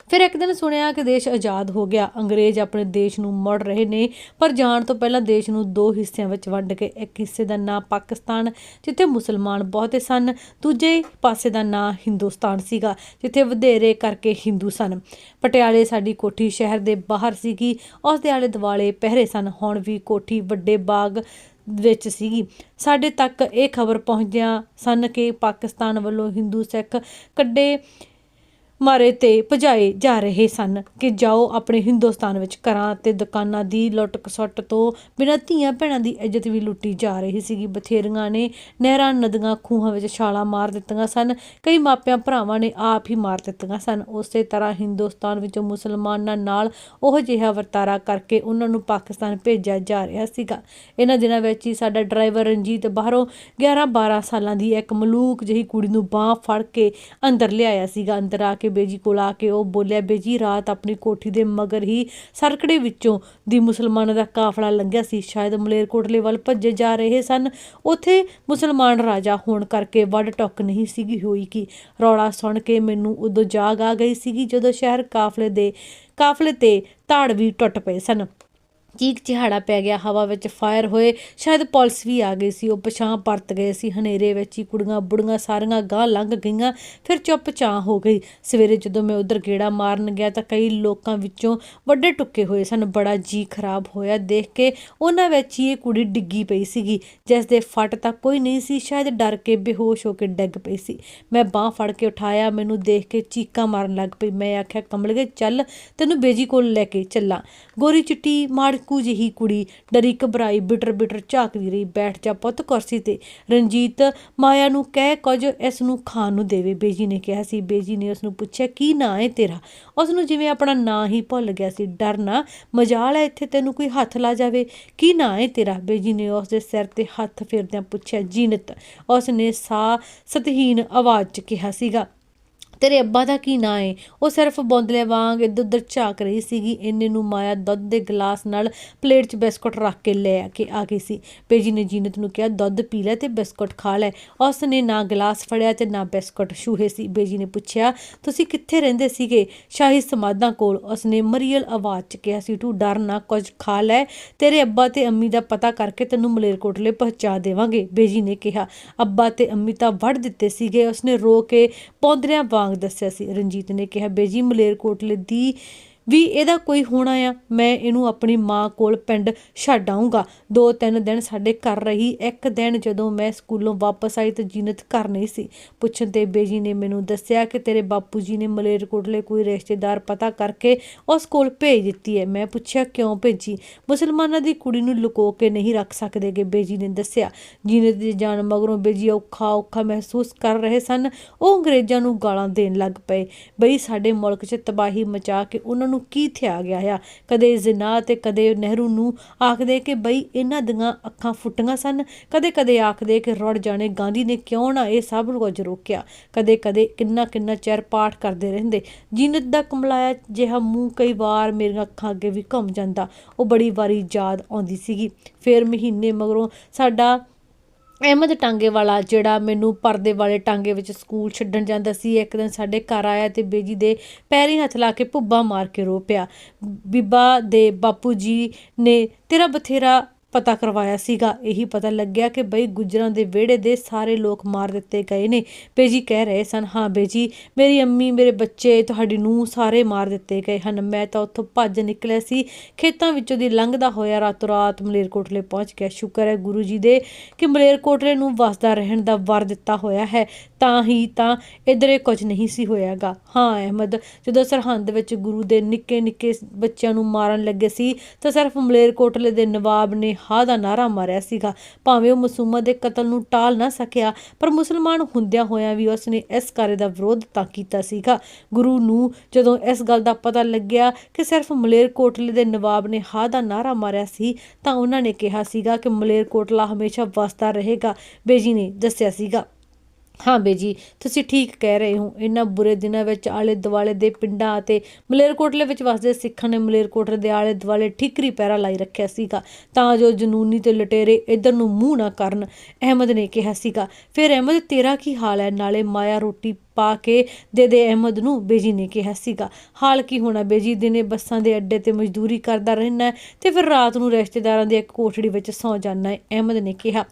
ਫਿਰ ਇੱਕ ਦਿਨ ਸੁਣਿਆ ਕਿ ਦੇਸ਼ ਆਜ਼ਾਦ ਹੋ ਗਿਆ। ਅੰਗਰੇਜ਼ ਆਪਣੇ ਦੇਸ਼ ਨੂੰ ਮੁੜ ਰਹੇ ਨੇ, ਪਰ ਜਾਣ ਤੋਂ ਪਹਿਲਾਂ ਦੇਸ਼ ਨੂੰ ਦੋ ਹਿੱਸਿਆਂ ਵਿੱਚ ਵੰਡ ਕੇ, ਇੱਕ ਹਿੱਸੇ ਦਾ ਨਾਂ ਪਾਕਿਸਤਾਨ, ਜਿੱਥੇ ਮੁਸਲਮਾਨ ਬਹੁਤੇ ਸਨ, ਦੂਜੇ ਪਾਸੇ ਦਾ ਨਾਂ ਹਿੰਦੁਸਤਾਨ ਸੀਗਾ, ਜਿੱਥੇ ਵਧੇਰੇ ਕਰਕੇ ਹਿੰਦੂ ਸਨ। ਪਟਿਆਲੇ ਸਾਡੀ ਕੋਠੀ ਸ਼ਹਿਰ ਦੇ ਬਾਹਰ ਸੀਗੀ, ਉਸ ਦੇ ਆਲੇ ਦੁਆਲੇ ਪਹਿਰੇ ਸਨ, ਹੁਣ ਵੀ ਕੋਠੀ ਵੱਡੇ ਬਾਗ ਵਿੱਚ ਸੀਗੀ। ਸਾਡੇ ਤੱਕ ਇਹ ਖਬਰ ਪਹੁੰਚਦਿਆਂ ਸਨ ਕਿ ਪਾਕਿਸਤਾਨ ਵੱਲੋਂ ਹਿੰਦੂ ਸਿੱਖ ਕੱਢੇ ਮਾਰੇ ਤੇ ਭਜਾਏ ਜਾ ਰਹੇ ਸਨ ਕਿ ਜਾਓ ਆਪਣੇ ਹਿੰਦੁਸਤਾਨ ਵਿੱਚ ਘਰਾਂ ਤੇ ਦੁਕਾਨਾਂ ਦੀ ਲੁੱਟ ਖਸੁੱਟ ਤੋਂ ਬਿਨਾਂ ਧੀਆਂ ਭੈਣਾਂ ਦੀ ਇੱਜ਼ਤ ਵੀ ਲੁੱਟੀ ਜਾ ਰਹੀ ਸੀਗੀ। ਬਥੇਰੀਆਂ ਨੇ ਨਹਿਰਾਂ, ਨਦੀਆਂ, ਖੂਹਾਂ ਵਿੱਚ ਛਾਲਾਂ ਮਾਰ ਦਿੱਤੀਆਂ ਸਨ। ਕਈ ਮਾਪਿਆਂ ਭਰਾਵਾਂ ਨੇ ਆਪ ਹੀ ਮਾਰ ਦਿੱਤੀਆਂ ਸਨ। ਉਸੇ ਤਰ੍ਹਾਂ ਹਿੰਦੁਸਤਾਨ ਵਿੱਚੋਂ ਮੁਸਲਮਾਨਾਂ ਨਾਲ ਉਹ ਜਿਹਾ ਵਰਤਾਰਾ ਕਰਕੇ ਉਹਨਾਂ ਨੂੰ ਪਾਕਿਸਤਾਨ ਭੇਜਿਆ ਜਾ ਰਿਹਾ ਸੀਗਾ। ਇਹਨਾਂ ਦਿਨਾਂ ਵਿੱਚ ਹੀ ਸਾਡਾ ਡਰਾਈਵਰ ਰਣਜੀਤ ਬਾਹਰੋਂ 11 12 ਸਾਲਾਂ ਦੀ ਇੱਕ ਮਲੂਕ ਜਿਹੀ ਕੁੜੀ ਨੂੰ ਬਾਹ ਫੜ ਕੇ ਅੰਦਰ ਲਿਆਇਆ ਸੀਗਾ। ਅੰਦਰ ਆ ਕੇ ਬੇਜੀ ਕੋਲ ਆ ਕੇ ਉਹ ਬੋਲਿਆ ਬੇਜੀ ਰਾਤ ਆਪਣੀ ਕੋਠੀ ਦੇ ਮਗਰ ਹੀ ਸਰਕੜੇ ਵਿੱਚੋਂ ਦੀ ਮੁਸਲਮਾਨਾਂ ਦਾ ਕਾਫਲਾ ਲੰਘਿਆ ਸੀ। ਸ਼ਾਇਦ ਮਲੇਰਕੋਟਲੇ ਵੱਲ ਭੱਜੇ ਜਾ ਰਹੇ ਸਨ। ਉੱਥੇ ਮੁਸਲਮਾਨ ਰਾਜਾ ਹੋਣ ਕਰਕੇ ਵੱਡ ਟੁੱਕ ਨਹੀਂ ਸੀਗੀ ਹੋਈ ਕਿ ਰੌਲਾ ਸੁਣ ਕੇ ਮੈਨੂੰ ਉਦੋਂ ਜਾਗ ਆ ਗਈ ਸੀਗੀ ਜਦੋਂ ਸ਼ਹਿਰ ਕਾਫਲੇ ਦੇ, ਕਾਫਲੇ ਤੇ ਧਾੜ ਵੀ ਟੁੱਟ ਪਏ ਸਨ। ਚੀਕ ਚਿਹਾੜਾ ਪੈ ਗਿਆ, ਹਵਾ ਵਿੱਚ ਫਾਇਰ ਹੋਏ, ਸ਼ਾਇਦ ਪੁਲਿਸ ਵੀ ਆ ਗਈ ਸੀ, ਉਹ ਪਛਾਂ ਪਰਤ ਗਏ ਸੀ, ਹਨੇਰੇ ਵਿੱਚ ਹੀ ਕੁੜੀਆਂ ਬੁੜੀਆਂ ਸਾਰੀਆਂ ਗਾਂ ਲੰਘ ਗਈਆਂ, ਫਿਰ ਚੁੱਪ ਚਾਂ ਹੋ ਗਈ। ਸਵੇਰੇ ਜਦੋਂ ਮੈਂ ਉਧਰ ਗੇੜਾ ਮਾਰਨ ਗਿਆ ਤਾਂ ਕਈ ਲੋਕਾਂ ਵਿੱਚੋਂ ਵੱਡੇ ਟੁੱਕੇ ਹੋਏ ਸਨ, ਬੜਾ ਜੀ ਖਰਾਬ ਹੋਇਆ ਦੇਖ ਕੇ, ਉਹਨਾਂ ਵਿੱਚ ਹੀ ਇਹ ਕੁੜੀ ਡਿੱਗੀ ਪਈ ਸੀਗੀ, ਜਿਸ ਦੇ ਫਟ ਤਾਂ ਕੋਈ ਨਹੀਂ ਸੀ, ਸ਼ਾਇਦ ਡਰ ਕੇ ਬੇਹੋਸ਼ ਹੋ ਕੇ ਡਿੱਗ ਪਈ ਸੀ। ਮੈਂ ਬਾਹ ਫੜ ਕੇ ਉਠਾਇਆ, ਮੈਨੂੰ ਦੇਖ ਕੇ ਚੀਕਾਂ ਮਾਰਨ ਲੱਗ ਪਈ, ਮੈਂ ਆਖਿਆ ਕਮਲਗੇ ਚੱਲ, ਤੈਨੂੰ ਬੇਜੀ ਕੋਲ ਲੈ ਕੇ ਚੱਲਾਂ। ਗੋਰੀ ਚਿੱਟੀ ਮਾੜ ਮਾੜਕੂ ਜਿਹੀ ਕੁੜੀ। ਡਰੀ ਘਬਰਾਈ, ਬਿਟਰ ਬਿਟਰ ਝਾਕਦੀ ਰਹੀ। ਬੈਠ ਜਾ ਪੁੱਤ ਕੁਰਸੀ ਤੇ। ਰਣਜੀਤ ਮਾਇਆ ਨੂੰ ਕਹਿ ਕੁਝ ਇਸ ਨੂੰ ਖਾਣ ਨੂੰ ਦੇਵੇ। ਬੇਜੀ ਨੇ ਕਿਹਾ ਸੀ, ਬੇਜੀ ਨੇ ਉਸ ਨੂੰ ਪੁੱਛਿਆ, ਕੀ ਨਾਂ ਹੈ ਤੇਰਾ? ਉਸ ਨੂੰ ਜਿਵੇਂ ਆਪਣਾ ਨਾਂ ਹੀ ਭੁੱਲ ਗਿਆ ਸੀ। ਡਰਨਾ ਮਜਾਲ ਹੈ ਇੱਥੇ ਤੈਨੂੰ ਕੋਈ ਹੱਥ ਲਾ ਜਾਵੇ। ਕੀ ਨਾਂ ਹੈ ਤੇਰਾ? ਬੇਜੀ ਨੇ ਉਸ ਦੇ ਸਿਰ ਤੇ ਹੱਥ ਫੇਰਦਿਆਂ ਪੁੱਛਿਆ, ਜੀਨਤ। ਉਸ ਨੇ ਸਾਹ ਸਤਹੀਨ ਆਵਾਜ਼ 'ਚ ਕਿਹਾ ਸੀਗਾ ਤੇਰੇ ਅੱਬਾ ਦਾ ਕੀ ਨਾਂ ਏ? ਉਹ ਸਿਰਫ ਬੌਂਦਲੇ ਵਾਂਗ ਇੱਧਰ ਉੱਧਰ ਝਾਕ ਰਹੀ ਸੀਗੀ। ਇੰਨੇ ਨੂੰ ਮਾਇਆ ਦੁੱਧ ਦੇ ਗਲਾਸ ਨਾਲ ਪਲੇਟ 'ਚ ਬਿਸਕੁਟ ਰੱਖ ਕੇ ਲੈ ਆ ਕੇ ਆ ਗਈ ਸੀ। ਪੇਜੀ ਨੇ ਜੀਨਤ ਨੂੰ ਕਿਹਾ, ਦੁੱਧ ਪੀ ਲੈ ਤੇ ਬਿਸਕੁਟ ਖਾ ਲੈ। ਉਸ ਨੇ ਨਾ ਗਲਾਸ ਫੜਿਆ ਤੇ ਨਾ ਬਿਸਕੁਟ ਛੂਹੇ ਸੀ। ਬੇਜੀ ਨੇ ਪੁੱਛਿਆ, ਤੁਸੀਂ ਕਿੱਥੇ ਰਹਿੰਦੇ ਸੀਗੇ? ਸ਼ਾਹੀ ਸਮਾਧਾਂ ਕੋਲ। ਉਸ ਨੇ ਮਰੀਅਲ ਆਵਾਜ਼ 'ਚ ਕਿਹਾ, ਸੀ ਤੂੰ ਡਰ ਨਾ, ਕੁਝ ਖਾ ਲੈ। ਤੇਰੇ ਅੱਬਾ ਤੇ ਅੰਮੀ ਦਾ ਪਤਾ ਕਰਕੇ ਤੈਨੂੰ ਮਲੇਰਕੋਟਲੇ ਪਹੁੰਚਾ ਦੇਵਾਂਗੇ। ਬੇਜੀ ਨੇ ਕਿਹਾ, ਅੱਬਾ ਤੇ ਅੰਮੀ ਤਾਂ ਵੜ ਦਿੱਤੇ ਸੀਗੇ। ਉਸਨੇ ਰੋ ਕੇ ਪੌਂਦਰਿਆਂ ਵਾਂਗ ਦੱਸਿਆ ਸੀ। ਰਣਜੀਤ ਨੇ ਕਿਹਾ ਬੇਜੀ ਮਲੇਰਕੋਟਲੇ ਦੀ ਵੀ ਇਹਦਾ ਕੋਈ ਹੋਣਾ ਆ, ਮੈਂ ਇਹਨੂੰ ਆਪਣੀ ਮਾਂ ਕੋਲ ਪਿੰਡ ਛੱਡ ਆਊਂਗਾ ਦੋ ਤਿੰਨ ਦਿਨ ਸਾਡੇ ਘਰ ਰਹੀ, ਇੱਕ ਦਿਨ ਜਦੋਂ ਮੈਂ ਸਕੂਲੋਂ ਵਾਪਸ ਆਈ ਤਾਂ ਜੀਨਤ ਘਰ ਨਹੀਂ ਸੀ। ਪੁੱਛਣ ਤੇ ਬੇਜੀ ਨੇ ਮੈਨੂੰ ਦੱਸਿਆ ਕਿ ਤੇਰੇ ਬਾਪੂ ਜੀ ਨੇ ਮਲੇਰਕੋਟਲੇ ਕੋਈ ਰਿਸ਼ਤੇਦਾਰ ਪਤਾ ਕਰਕੇ ਉਸ ਕੋਲ ਭੇਜ ਦਿੱਤੀ ਹੈ। ਮੈਂ ਪੁੱਛਿਆ, ਕਿਉਂ ਭੇਜੀ? ਮੁਸਲਮਾਨਾਂ ਦੀ ਕੁੜੀ ਨੂੰ ਲੁਕੋ ਕੇ ਨਹੀਂ ਰੱਖ ਸਕਦੇਗੇ ਬੇਜੀ ਨੇ ਦੱਸਿਆ। ਜੀਨਤ ਦੇ ਜਾਣ ਮਗਰੋਂ ਬੇਜੀ ਔਖਾ ਔਖਾ ਮਹਿਸੂਸ ਕਰ ਰਹੇ ਸਨ। ਉਹ ਅੰਗਰੇਜ਼ਾਂ ਨੂੰ ਗਾਲਾਂ ਦੇਣ ਲੱਗ ਪਏ। ਬਈ, ਸਾਡੇ ਮੁਲਕ 'ਚ ਤਬਾਹੀ ਮਚਾ ਕੇ ਉਹਨਾਂ ਨੂੰ ਕੀ ਥਿਆ ਗਿਆ ਆ? ਕਦੇ ਜ਼ਿਨਾ ਤੇ ਕਦੇ ਨਹਿਰੂ ਨੂੰ ਆਖਦੇ ਕਿ ਬਈ ਇਹਨਾਂ ਦੀਆਂ ਅੱਖਾਂ ਫੁੱਟੀਆਂ ਸਨ, ਕਦੇ ਕਦੇ ਆਖਦੇ ਕਿ ਰੁੜ ਜਾਣੇ ਗਾਂਧੀ ਨੇ ਕਿਉਂ ਨਾ ਇਹ ਸਭ ਕੁਝ ਰੋਕਿਆ? ਕਦੇ ਕਦੇ ਕਿੰਨਾ ਕਿੰਨਾ ਚਿਰ ਪਾਠ ਕਰਦੇ ਰਹਿੰਦੇ। ਜੀਨਤ ਦਾ ਕਮਲਾਇਆ ਜਿਹਾ ਮੂੰਹ ਕਈ ਵਾਰ ਮੇਰੀਆਂ ਅੱਖਾਂ ਅੱਗੇ ਵੀ ਘੁੰਮ ਜਾਂਦਾ। ਉਹ ਬੜੀ ਵਾਰੀ ਯਾਦ ਆਉਂਦੀ ਸੀਗੀ। ਫਿਰ ਮਹੀਨੇ ਮਗਰੋਂ ਸਾਡਾ ਅਹਿਮਦ ਟਾਂਗੇ ਵਾਲਾ ਜਿਹੜਾ ਮੈਨੂੰ ਪਰਦੇ ਵਾਲੇ ਟਾਂਗੇ ਵਿੱਚ ਸਕੂਲ ਛੱਡਣ ਜਾਂਦਾ ਸੀ, ਇੱਕ ਦਿਨ ਸਾਡੇ ਘਰ ਆਇਆ ਤੇ ਬੇਜੀ ਦੇ ਪੈਰੀ ਹੱਥ ਲਾ ਕੇ ਭੁੱਬਾ ਮਾਰ ਕੇ ਰੋ ਪਿਆ। ਬੀਬਾ ਦੇ ਬਾਪੂ ਜੀ ਨੇ ਤੇਰਾ ਬਥੇਰਾ ਪਤਾ ਕਰਵਾਇਆ ਸੀਗਾ। ਇਹੀ ਪਤਾ ਲੱਗਿਆ ਕਿ ਬਈ ਗੁਜਰਾਂ ਦੇ ਵਿਹੜੇ ਦੇ ਸਾਰੇ ਲੋਕ ਮਾਰ ਦਿੱਤੇ ਗਏ ਨੇ। ਬੇਜੀ ਕਹਿ ਰਹੇ ਸਨ, ਹਾਂ ਬੇਜੀ ਮੇਰੀ ਅੰਮੀ, ਮੇਰੇ ਬੱਚੇ, ਤੁਹਾਡੀ ਨੂੰਹ ਸਾਰੇ ਮਾਰ ਦਿੱਤੇ ਗਏ ਹਨ। ਮੈਂ ਤਾਂ ਉੱਥੋਂ ਭੱਜ ਨਿਕਲਿਆ ਸੀ। ਖੇਤਾਂ ਵਿੱਚੋਂ ਦੀ ਲੰਘਦਾ ਹੋਇਆ ਰਾਤੋਂ ਰਾਤ ਮਲੇਰਕੋਟਲੇ ਪਹੁੰਚ ਗਿਆ। ਸ਼ੁਕਰ ਹੈ ਗੁਰੂ ਜੀ ਦੇ ਕਿ ਮਲੇਰਕੋਟਲੇ ਨੂੰ ਵਸਦਾ ਰਹਿਣ ਦਾ ਵਰ ਦਿੱਤਾ ਹੋਇਆ ਹੈ। ਤਾਂ ਹੀ ਤਾਂ ਇਧਰੇ ਕੁਝ ਨਹੀਂ ਸੀ ਹੋਇਆਗਾ। ਹਾਂ, ਅਹਿਮਦ, ਜਦੋਂ ਸਰਹੰਦ ਵਿੱਚ ਗੁਰੂ ਦੇ ਨਿੱਕੇ ਨਿੱਕੇ ਬੱਚਿਆਂ ਨੂੰ ਮਾਰਨ ਲੱਗੇ ਸੀ, ਤਾਂ ਸਿਰਫ ਮਲੇਰਕੋਟਲੇ ਦੇ ਨਵਾਬ ਨੇ ਹਾਂ ਦਾ ਨਾਰਾ ਮਾਰਿਆ ਸੀਗਾ। ਭਾਵੇਂ ਉਹ ਮਸੂਮਾ ਦੇ ਕਤਲ ਨੂੰ ਟਾਲ ਨਾ ਸਕਿਆ, ਪਰ ਮੁਸਲਮਾਨ ਹੁੰਦਿਆਂ ਹੋਇਆਂ ਵੀ ਉਸ ਨੇ ਇਸ ਕਾਰੇ ਦਾ ਵਿਰੋਧ ਤਾਂ ਕੀਤਾ ਸੀਗਾ। ਗੁਰੂ ਨੂੰ ਜਦੋਂ ਇਸ ਗੱਲ ਦਾ ਪਤਾ ਲੱਗਿਆ ਕਿ ਸਿਰਫ ਮਲੇਰਕੋਟਲੇ ਦੇ ਨਵਾਬ ਨੇ ਹਾਂ ਦਾ ਨਾਰਾ ਮਾਰਿਆ ਸੀ, ਤਾਂ ਉਹਨਾਂ ਨੇ ਕਿਹਾ ਸੀਗਾ ਕਿ ਮਲੇਰਕੋਟਲਾ ਹਮੇਸ਼ਾ ਵਸਦਾ ਰਹੇਗਾ, ਬੇਜੀ ਨੇ ਦੱਸਿਆ ਸੀਗਾ। ਹਾਂ ਬੇਜੀ ਤੁਸੀਂ ਠੀਕ ਕਹਿ ਰਹੇ ਹੋ ਇਹਨਾਂ ਬੁਰੇ ਦਿਨਾਂ ਵਿੱਚ ਆਲੇ ਦੁਆਲੇ ਦੇ ਪਿੰਡਾਂ ਅਤੇ ਮਲੇਰਕੋਟਲੇ ਵਿੱਚ ਵਸਦੇ ਸਿੱਖਾਂ ਨੇ ਮਲੇਰਕੋਟਲੇ ਦੇ ਆਲੇ ਦੁਆਲੇ ਠਿਕਰੀ ਪੈਰਾ ਲਾਈ ਰੱਖਿਆ ਸੀਗਾ, ਤਾਂ ਜੋ ਜਨੂਨੀ ਤੇ ਲਟੇਰੇ ਇਧਰ ਨੂੰ ਮੂੰਹ ਨਾ ਕਰਨ, ਅਹਿਮਦ ਨੇ ਕਿਹਾ ਸੀਗਾ। ਫਿਰ ਅਹਿਮਦ, ਤੇਰਾ ਕੀ ਹਾਲ ਹੈ? ਨਾਲੇ ਮਾਇਆ ਰੋਟੀ ਪਾ ਕੇ ਦੇ ਦੇ ਅਹਿਮਦ ਨੂੰ ਬੇਜੀ ਨੇ ਕਿਹਾ ਸੀਗਾ। ਹਾਲ ਕੀ ਹੋਣਾ ਬੇਜੀ ਦਿਨੇ ਬੱਸਾਂ ਦੇ ਅੱਡੇ ਤੇ ਮਜ਼ਦੂਰੀ ਕਰਦਾ ਰਹਿਣਾ ਤੇ ਫਿਰ ਰਾਤ ਨੂੰ ਰਿਸ਼ਤੇਦਾਰਾਂ ਦੀ ਇੱਕ ਕੋਠੜੀ ਵਿੱਚ ਸੌਂ ਜਾਣਾ ਅਹਿਮਦ ਨੇ ਕਿਹਾ।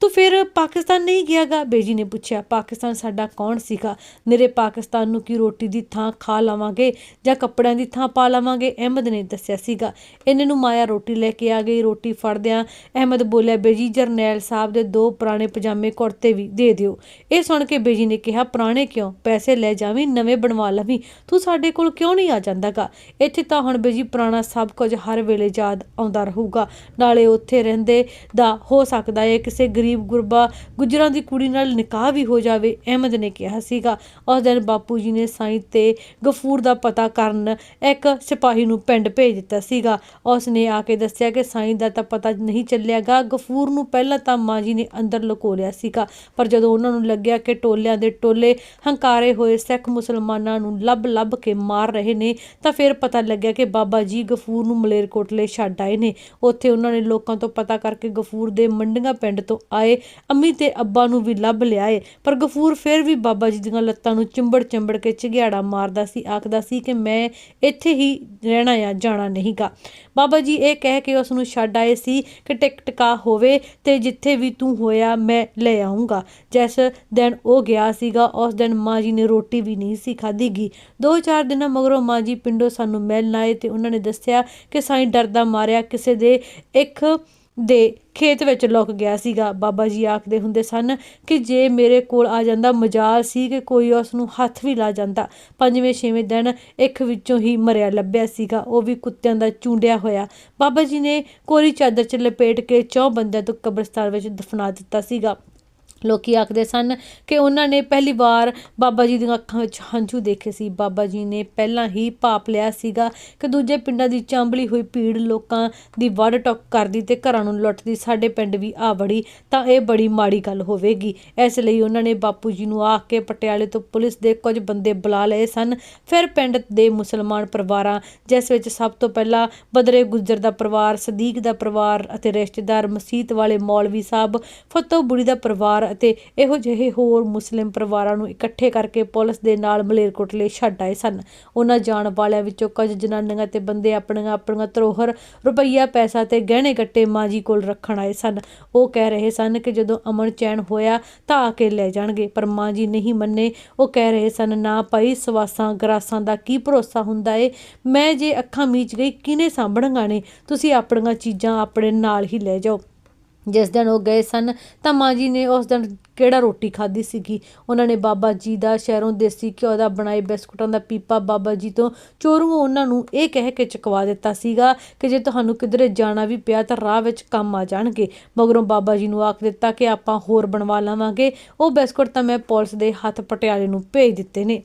ਤੂੰ ਫਿਰ ਪਾਕਿਸਤਾਨ ਨਹੀਂ ਗਿਆਗਾ? ਬੇਜੀ ਨੇ ਪੁੱਛਿਆ, ਪਾਕਿਸਤਾਨ ਸਾਡਾ ਕੌਣ ਸੀਗਾ? ਨਿਰੇ ਪਾਕਿਸਤਾਨ ਨੂੰ ਕੀ ਰੋਟੀ ਦੀ ਥਾਂ ਖਾ ਲਾਵਾਂਗੇ ਜਾਂ ਕੱਪੜਿਆਂ ਦੀ ਥਾਂ ਪਾ ਲਾਵਾਂਗੇ? ਅਹਿਮਦ ਨੇ ਦੱਸਿਆ ਸੀਗਾ। ਇਹਨਾਂ ਨੂੰ ਮਾਇਆ ਰੋਟੀ ਲੈ ਕੇ ਆ ਗਈ। ਰੋਟੀ ਫੜਦਿਆਂ ਅਹਿਮਦ ਬੋਲਿਆ, ਬੇਜੀ, ਜਰਨੈਲ ਸਾਹਿਬ ਦੇ ਦੋ ਪੁਰਾਣੇ ਪਜਾਮੇ ਕੁੜਤੇ ਵੀ ਦੇ ਦਿਓ। ਇਹ ਸੁਣ ਕੇ ਬੇਜੀ ਨੇ ਕਿਹਾ, ਪੁਰਾਣੇ ਕਿਉਂ? ਪੈਸੇ ਲੈ ਜਾਵੀਂ, ਨਵੇਂ ਬਣਵਾ ਲਵੀਂ। ਤੂੰ ਸਾਡੇ ਕੋਲ ਕਿਉਂ ਨਹੀਂ ਆ ਜਾਂਦਾਗਾ? ਇੱਥੇ ਤਾਂ ਹੁਣ ਬੇਜੀ ਪੁਰਾਣਾ ਸਭ ਕੁਝ ਹਰ ਵੇਲੇ ਯਾਦ ਆਉਂਦਾ ਰਹੂਗਾ। ਨਾਲੇ ਉੱਥੇ ਰਹਿੰਦੇ ਦਾ ਹੋ ਸਕਦਾ ਹੈ ਕਿਸੇ ਗਰੀਬ ਗੁਰਬਾ ਗੁਜਰਾਂ ਦੀ ਕੁੜੀ ਨਾਲ ਨਿਕਾਹ ਵੀ ਹੋ ਜਾਵੇ, ਅਹਿਮਦ ਨੇ ਕਿਹਾ ਸੀਗਾ। ਉਸ ਦਿਨ ਬਾਪੂ ਜੀ ਨੇ ਸਾਈਂ ਤੇ ਗਫੂਰ ਦਾ ਪਤਾ ਕਰਨ ਇੱਕ ਸਿਪਾਹੀ ਨੂੰ ਪਿੰਡ ਭੇਜ ਦਿੱਤਾ ਸੀਗਾ। ਉਸ ਨੇ ਆ ਕੇ ਦੱਸਿਆ ਕਿ ਸਾਈਂ ਦਾ ਤਾਂ ਪਤਾ ਨਹੀਂ ਚੱਲਿਆਗਾ ਗਫੂਰ ਨੂੰ ਪਹਿਲਾਂ ਤਾਂ ਮਾਂ ਜੀ ਨੇ ਅੰਦਰ ਲੁਕੋ ਲਿਆ ਸੀਗਾ, ਪਰ ਜਦੋਂ ਉਹਨਾਂ ਨੂੰ ਲੱਗਿਆ ਕਿ ਟੋਲਿਆਂ ਦੇ ਟੋਲੇ ਹੰਕਾਰੇ ਹੋਏ ਸਿੱਖ ਮੁਸਲਮਾਨਾਂ ਨੂੰ ਲੱਭ ਲੱਭ ਕੇ ਮਾਰ ਰਹੇ ਨੇ, ਤਾਂ ਫਿਰ ਪਤਾ ਲੱਗਿਆ ਕਿ ਬਾਬਾ ਜੀ ਗਫੂਰ ਨੂੰ ਮਲੇਰਕੋਟਲੇ ਛੱਡ ਆਏ ਨੇ। ਉੱਥੇ ਉਹਨਾਂ ਨੇ ਲੋਕਾਂ ਤੋਂ ਪਤਾ ਕਰਕੇ ਗਫੂਰ ਦੇ ਮੰਡੀਆਂ ਪਿੰਡ ਤੋਂ ਆਏ, ਅੰਮੀ ਤੇ ਅੱਬਾ ਨੂੰ ਵੀ ਲੱਭ ਲਿਆਏ ਪਰ ਗਫੂਰ ਫਿਰ ਵੀ ਬਾਬਾ ਜੀ ਦੀਆਂ ਲੱਤਾਂ ਨੂੰ ਚਿੰਬੜ ਚਿੰਬੜ ਕੇ ਝਗਿਆੜਾ ਮਾਰਦਾ ਸੀ, ਆਖਦਾ ਸੀ ਕਿ ਮੈਂ ਇੱਥੇ ਹੀ ਰਹਿਣਾ ਆ ਜਾਣਾ ਨਹੀਂਗਾ। ਬਾਬਾ ਜੀ ਇਹ ਕਹਿ ਕੇ ਉਸ ਨੂੰ ਛੱਡ ਆਏ ਸੀ ਕਿ ਟਿਕ ਟਿਕਾ ਹੋਵੇ ਤੇ ਜਿੱਥੇ ਵੀ ਤੂੰ ਹੋਇਆ ਮੈਂ ਲੈ ਆਉਂਗਾ ਜਿਸ ਦਿਨ ਉਹ ਗਿਆ ਸੀਗਾ, ਉਸ ਦਿਨ ਮਾਂ ਜੀ ਨੇ ਰੋਟੀ ਵੀ ਨਹੀਂ ਸੀ ਖਾਧੀਗੀ ਦੋ ਚਾਰ ਦਿਨਾਂ ਮਗਰੋਂ ਮਾਂ ਜੀ ਪਿੰਡੋਂ ਸਾਨੂੰ ਮਿਲਣ ਆਏ ਤੇ ਉਹਨਾਂ ਨੇ ਦੱਸਿਆ ਕਿ ਸਾਈਂ ਡਰਦਾ ਮਾਰਿਆ ਕਿਸੇ ਦੇ ਇੱਕ ਦੇ ਖੇਤ ਵਿੱਚ ਲੁਕ ਗਿਆ ਸੀਗਾ। ਬਾਬਾ ਜੀ ਆਖਦੇ ਹੁੰਦੇ ਸਨ ਕਿ ਜੇ ਮੇਰੇ ਕੋਲ ਆ ਜਾਂਦਾ ਮਜਾਲ ਸੀ ਕਿ ਕੋਈ ਉਸ ਨੂੰ ਹੱਥ ਵੀ ਲਾ ਜਾਂਦਾ, ਪੰਜਵੇਂ ਛੇਵੇਂ ਦਿਨ ਇੱਕ ਵਿੱਚੋਂ ਹੀ ਮਰਿਆ ਲੱਭਿਆ ਸੀਗਾ। ਉਹ ਵੀ ਕੁੱਤਿਆਂ ਦਾ ਚੁੰਡਿਆ ਹੋਇਆ। ਬਾਬਾ ਜੀ ਨੇ ਕੋਰੀ ਚਾਦਰ 'ਚ ਲਪੇਟ ਕੇ ਚੌ ਬੰਦਿਆਂ ਤੋਂ ਕਬਰਸਤਾਨ ਵਿੱਚ ਦਫਨਾ ਦਿੱਤਾ ਸੀਗਾ। ਲੋਕ ਆਖਦੇ ਸਨ ਕਿ ਉਹਨਾਂ ਨੇ ਪਹਿਲੀ ਵਾਰ ਬਾਬਾ ਜੀ ਦੀਆਂ ਅੱਖਾਂ ਵਿੱਚ ਹੰਝੂ ਦੇਖੇ ਸੀ। ਬਾਬਾ ਜੀ ਨੇ ਪਹਿਲਾਂ ਹੀ ਭਾਪ ਲਿਆ ਸੀਗਾ ਕਿ ਦੂਜੇ ਪਿੰਡਾਂ ਦੀ ਚਾਂਬਲੀ ਹੋਈ ਭੀੜ ਲੋਕਾਂ ਦੀ ਵੱਢ ਟੁੱਕ ਕਰਦੀ ਤੇ ਘਰਾਂ ਨੂੰ ਲੁੱਟਦੀ। ਸਾਡੇ ਪਿੰਡ ਵੀ ਆ ਵੜੀ, ਤਾਂ ਇਹ ਬੜੀ ਮਾੜੀ ਗੱਲ ਹੋਵੇਗੀ। ਇਸ ਲਈ ਉਹਨਾਂ ਨੇ ਬਾਪੂ ਜੀ ਨੂੰ ਆਖ ਕੇ ਪਟਿਆਲੇ ਤੋਂ ਪੁਲਿਸ ਦੇ ਕੁਝ ਬੰਦੇ ਬੁਲਾ ਲਏ ਸਨ। ਫਿਰ ਪਿੰਡ ਦੇ ਮੁਸਲਮਾਨ ਪਰਿਵਾਰਾਂ, ਜਿਸ ਵਿੱਚ ਸਭ ਤੋਂ ਪਹਿਲਾਂ ਬਦਰੇ ਗੁੱਜਰ ਦਾ ਪਰਿਵਾਰ, ਸਦੀਕ ਦਾ ਪਰਿਵਾਰ ਅਤੇ ਰਿਸ਼ਤੇਦਾਰ ਮਸੀਤ ਵਾਲੇ ਮੌਲਵੀ ਸਾਹਿਬ ਫਤੋ ਬੁੜੀ ਦਾ ਪਰਿਵਾਰ ਅਤੇ ਇਹੋ ਜਿਹੇ ਹੋਰ ਮੁਸਲਿਮ ਪਰਿਵਾਰਾਂ ਨੂੰ ਇਕੱਠੇ ਕਰਕੇ ਪੁਲਿਸ ਦੇ ਨਾਲ ਮਲੇਰਕੋਟਲੇ ਛੱਡ ਆਏ ਸਨ। ਉਹਨਾਂ ਜਾਣ ਵਾਲਿਆਂ ਵਿੱਚੋਂ ਕੁਝ ਜਨਾਨੀਆਂ ਤੇ ਬੰਦੇ ਆਪਣੀਆਂ ਆਪਣੀਆਂ ਧਰੋਹਰ ਰੁਪਈਆ, ਪੈਸਾ ਤੇ ਗਹਿਣੇ ਗੱਟੇ ਮਾਂ ਜੀ ਕੋਲ ਰੱਖਣ ਆਏ ਸਨ। ਉਹ ਕਹਿ ਰਹੇ ਸਨ ਕਿ ਜਦੋਂ ਅਮਨ ਚੈਨ ਹੋਇਆ ਤਾਂ ਆ ਕੇ ਲੈ ਜਾਣਗੇ, ਪਰ ਮਾਂ ਜੀ ਨਹੀਂ ਮੰਨੇ। ਉਹ ਕਹਿ ਰਹੇ ਸਨ, ਨਾ ਭਾਈ, ਸਵਾਸਾਂ ਗਰਾਸਾਂ ਦਾ ਕੀ ਭਰੋਸਾ ਹੁੰਦਾ ਏ? ਮੈਂ ਜੇ ਅੱਖਾਂ ਮੀਚ ਗਈ ਕਿਨੇ ਸਾਂਭਣਗਾ ਨੇ? ਤੁਸੀਂ ਆਪਣੀਆਂ ਚੀਜ਼ਾਂ ਆਪਣੇ ਨਾਲ ਹੀ ਲੈ ਜਾਓ। ਜਿਸ ਦਿਨ ਉਹ ਗਏ ਸਨ, ਤਾਂ ਮਾਂ ਜੀ ਨੇ ਉਸ ਦਿਨ ਕਿਹੜਾ ਰੋਟੀ ਖਾਧੀ ਸੀਗੀ? ਉਹਨਾਂ ਨੇ ਬਾਬਾ ਜੀ ਦਾ ਸ਼ਹਿਰੋਂ ਦੇਸੀ ਘਿਓ ਦਾ ਬਣਾਏ ਬਿਸਕੁਟਾਂ ਦਾ ਪੀਪਾ ਬਾਬਾ ਜੀ ਤੋਂ ਚੋਰੂ ਉਹਨਾਂ ਨੂੰ ਇਹ ਕਹਿ ਕੇ ਚੁਕਵਾ ਦਿੱਤਾ ਸੀਗਾ ਕਿ ਜੇ ਤੁਹਾਨੂੰ ਕਿਧਰੇ ਜਾਣਾ ਵੀ ਪਿਆ ਤਾਂ ਰਾਹ ਵਿੱਚ ਕੰਮ ਆ ਜਾਣਗੇ। ਮਗਰੋਂ ਬਾਬਾ ਜੀ ਨੂੰ ਆਖ ਦਿੱਤਾ ਕਿ ਆਪਾਂ ਹੋਰ ਬਣਵਾ ਲਵਾਂਗੇ। ਉਹ ਬਿਸਕੁਟ ਤਾਂ ਮੈਂ ਪੁਲਿਸ ਦੇ ਹੱਥ ਪਟਿਆਲੇ ਨੂੰ ਭੇਜ ਦਿੱਤੇ ਨੇ।